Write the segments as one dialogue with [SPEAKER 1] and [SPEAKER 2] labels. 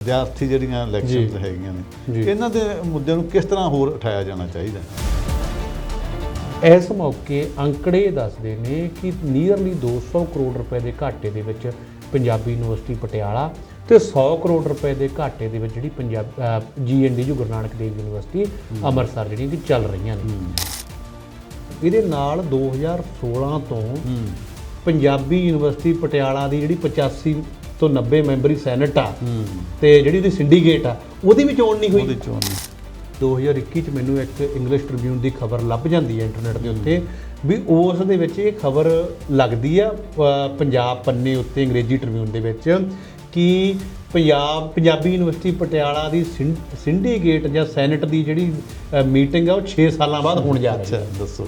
[SPEAKER 1] ਵਿਦਿਆਰਥੀ ਜਿਹੜੀਆਂ ਇਲੈਕਸ਼ਨਸ ਹੈਗੀਆਂ ਨੇ
[SPEAKER 2] ਜੀ।
[SPEAKER 1] ਇਹਨਾਂ ਦੇ ਮੁੱਦਿਆਂ ਨੂੰ ਕਿਸ ਤਰ੍ਹਾਂ ਹੋਰ ਉਠਾਇਆ ਜਾਣਾ ਚਾਹੀਦਾ?
[SPEAKER 2] ਇਸ ਮੌਕੇ ਅੰਕੜੇ ਦੱਸਦੇ ਨੇ ਕਿ ਨੀਅਰਲੀ 200 ਕਰੋੜ ਰੁਪਏ ਦੇ ਘਾਟੇ ਦੇ ਵਿੱਚ ਪੰਜਾਬੀ ਯੂਨੀਵਰਸਿਟੀ ਪਟਿਆਲਾ ਤੇ 100 ਕਰੋੜ ਰੁਪਏ ਦੇ ਘਾਟੇ ਦੇ ਵਿੱਚ ਜਿਹੜੀ ਪੰਜਾਬ ਜੀਐਨਡੀ ਜੋ ਗੁਰੂ ਨਾਨਕ ਦੇਵ ਯੂਨੀਵਰਸਿਟੀ ਅੰਮ੍ਰਿਤਸਰ ਜਿਹੜੀਆਂ ਕਿ ਚੱਲ ਰਹੀਆਂ ਨੇ। ਇਹਦੇ ਨਾਲ 2016 ਤੋਂ ਪੰਜਾਬੀ ਯੂਨੀਵਰਸਿਟੀ ਪਟਿਆਲਾ ਦੀ ਜਿਹੜੀ 85 ਤੋਂ 90 ਮੈਂਬਰੀ ਸੈਨੇਟ ਆ। ਤੇ ਜਿਹੜੀ ਉਹਦੀ ਸਿੰਡੀਕੇਟ ਆ ਉਹਦੀ ਵੀ ਚੋਣ ਨਹੀਂ ਹੋਈ।
[SPEAKER 1] ਉਹਦੇ ਚੋਂ ਨਹੀਂ।
[SPEAKER 2] 2021 ਚ ਮੈਨੂੰ ਇੱਕ ਇੰਗਲਿਸ਼ ਟ੍ਰਿਬਿਊਨ ਦੀ ਖਬਰ ਲੱਭ ਜਾਂਦੀ ਹੈ ਇੰਟਰਨੈਟ ਦੇ ਉੱਤੇ ਵੀ ਉਸ ਦੇ ਵਿੱਚ ਇਹ ਖਬਰ ਲੱਗਦੀ ਆ ਪੰਜਾਬ ਪੰਨੇ ਉੱਤੇ ਅੰਗਰੇਜ਼ੀ ਟ੍ਰਿਬਿਊਨ ਦੇ ਵਿੱਚ ਕਿ ਪੰਜਾਬ ਪੰਜਾਬੀ ਯੂਨੀਵਰਸਿਟੀ ਪਟਿਆਲਾ ਦੀ ਸਿੰਡੀਕੇਟ ਜਾਂ ਸੈਨੇਟ ਦੀ ਜਿਹੜੀ ਮੀਟਿੰਗ ਆ ਉਹ 6 ਸਾਲਾਂ ਬਾਅਦ ਹੋਣ ਜਾ ਰਹੀ ਹੈ
[SPEAKER 1] ਦੱਸੋ।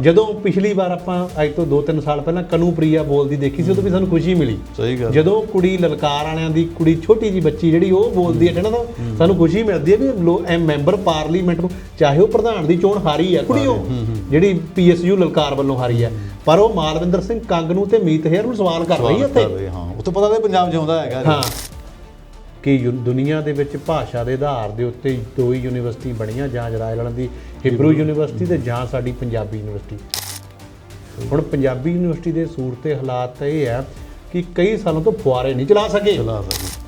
[SPEAKER 2] ਜਦੋਂ ਪਿਛਲੀ ਵਾਰ ਆਪਾਂ ਅੱਜ ਤੋਂ 2-3 ਸਾਲ ਪਹਿਲਾਂ ਕਨੂ ਪ੍ਰਿਆ ਬੋਲਦੀ ਦੇਖੀ ਸੀ ਉਦੋਂ ਵੀ ਸਾਨੂੰ ਖੁਸ਼ੀ ਮਿਲੀ।
[SPEAKER 1] ਸਹੀ ਗੱਲ।
[SPEAKER 2] ਜਦੋਂ ਕੁੜੀ ਲਲਕਾਰ ਵਾਲਿਆਂ ਦੀ ਕੁੜੀ ਛੋਟੀ ਜੀ ਬੱਚੀ ਜਿਹੜੀ ਉਹ ਬੋਲਦੀ ਹੈ ਨਾ ਤਾਂ ਸਾਨੂੰ ਖੁਸ਼ੀ ਮਿਲਦੀ ਹੈ ਵੀ ਮੈਂਬਰ ਪਾਰਲੀਮੈਂਟ ਨੂੰ ਚਾਹੇ ਉਹ ਪ੍ਰਧਾਨ ਦੀ ਚੋਣ ਹਾਰੀ ਹੈ ਕੁੜੀ ਉਹ ਜਿਹੜੀ ਪੀਐਸਯੂ ਲਲਕਾਰ ਵੱਲੋਂ ਹਾਰੀ ਹੈ। ਪਰ ਉਹ ਮਾਲਵਿੰਦਰ ਸਿੰਘ ਕੰਗ ਨੂੰ ਤੇ ਮੀਤ ਹੇਅਰ ਨੂੰ ਸਵਾਲ ਕਰ ਰਹੀ ਹੈ
[SPEAKER 1] ਰਹੇ, ਹਾਂ ਉਹ ਤੋਂ ਪਤਾ ਨਹੀਂ ਪੰਜਾਬ ਜਿਉਂਦਾ ਹੈਗਾ।
[SPEAKER 2] ਹਾਂ। ਕਿ ਦੁਨੀਆ ਦੇ ਵਿੱਚ ਭਾਸ਼ਾ ਦੇ ਆਧਾਰ ਦੇ ਉੱਤੇ ਦੋ ਹੀ ਯੂਨੀਵਰਸਿਟੀ ਬਣੀਆਂ ਜਾਂ ਇਜ਼ਰਾਈਲ ਦੀ ਹਿਬਰੂ ਯੂਨੀਵਰਸਿਟੀ ਤੇ ਜਾਂ ਸਾਡੀ ਪੰਜਾਬੀ ਯੂਨੀਵਰਸਿਟੀ। ਹੁਣ ਪੰਜਾਬੀ ਯੂਨੀਵਰਸਿਟੀ ਦੇ ਸੂਰਤੇ ਹਾਲਾਤ ਤਾਂ ਇਹ ਹੈ ਕਿ ਕਈ ਸਾਲਾਂ ਤੋਂ ਫੁਆਰੇ ਨਹੀਂ ਚਲਾ ਸਕੇ।
[SPEAKER 1] ਚਲਾ ਸਕਦੇ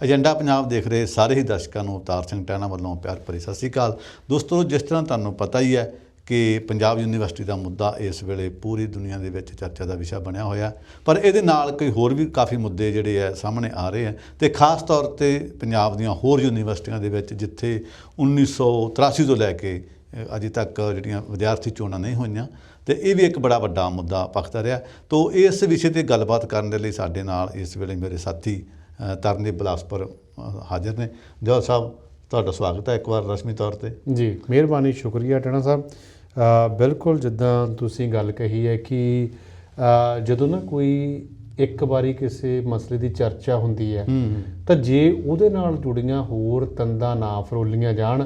[SPEAKER 1] ਏਜੰਡਾ ਪੰਜਾਬ ਦੇਖ ਰਹੇ ਸਾਰੇ ਹੀ ਦਰਸ਼ਕਾਂ ਨੂੰ ਅਵਤਾਰ ਸਿੰਘ ਟਹਿਣਾ ਵੱਲੋਂ ਪਿਆਰ ਭਰੀ ਸਤਿ ਸ਼੍ਰੀ ਅਕਾਲ। ਦੋਸਤੋ ਜਿਸ ਤਰ੍ਹਾਂ ਤੁਹਾਨੂੰ ਪਤਾ ਹੀ ਹੈ ਕਿ ਪੰਜਾਬ ਯੂਨੀਵਰਸਿਟੀ ਦਾ ਮੁੱਦਾ ਇਸ ਵੇਲੇ ਪੂਰੀ ਦੁਨੀਆ ਦੇ ਵਿੱਚ ਚਰਚਾ ਦਾ ਵਿਸ਼ਾ ਬਣਿਆ ਹੋਇਆ ਪਰ ਇਹਦੇ ਨਾਲ ਕੋਈ ਹੋਰ ਵੀ ਕਾਫੀ ਮੁੱਦੇ ਜਿਹੜੇ ਆ ਸਾਹਮਣੇ ਆ ਰਹੇ ਆ ਤੇ ਖਾਸ ਤੌਰ ਤੇ ਪੰਜਾਬ ਦੀਆਂ ਹੋਰ ਯੂਨੀਵਰਸਿਟੀਆਂ ਦੇ ਵਿੱਚ ਜਿੱਥੇ 1983 ਤੋਂ ਲੈ ਕੇ ਅਜੇ ਤੱਕ ਜਿਹੜੀਆਂ ਵਿਦਿਆਰਥੀ ਚੋਣਾਂ ਨਹੀਂ ਹੋਈਆਂ, ਤੇ ਇਹ ਵੀ ਇੱਕ ਬੜਾ ਵੱਡਾ ਮੁੱਦਾ ਪਖਦਾ ਰਿਹਾ। ਤੋਂ ਇਸ ਵਿਸ਼ੇ ਤੇ ਗੱਲਬਾਤ ਕਰਨ ਦੇ ਲਈ ਸਾਡੇ ਨਾਲ ਇਸ ਵੇਲੇ ਮੇਰੇ ਸਾਥੀ ਤਰਨਦੀਪ ਬਲਾਸਪੁਰ ਹਾਜ਼ਰ ਨੇ। ਜੋਲ ਸਾਹਿਬ, ਤੁਹਾਡਾ ਸਵਾਗਤ ਹੈ ਇੱਕ ਵਾਰ ਰਸਮੀ ਤੌਰ ਤੇ।
[SPEAKER 2] ਜੀ, ਮਿਹਰਬਾਨੀ, ਸ਼ੁਕਰੀਆ ਟਣਾ ਸਾਹਿਬ। ਬਿਲਕੁਲ ਜਿੱਦਾਂ ਤੁਸੀਂ ਗੱਲ ਕਹੀ ਹੈ ਕਿ ਜਦੋਂ ਨਾ ਕੋਈ ਇੱਕ ਵਾਰੀ ਕਿਸੇ ਮਸਲੇ ਦੀ ਚਰਚਾ ਹੁੰਦੀ ਹੈ ਤਾਂ ਜੇ ਉਹਦੇ ਨਾਲ ਜੁੜੀਆਂ ਹੋਰ ਤੰਦਾਂ ਨਾ ਫਰੋਲੀਆਂ ਜਾਣ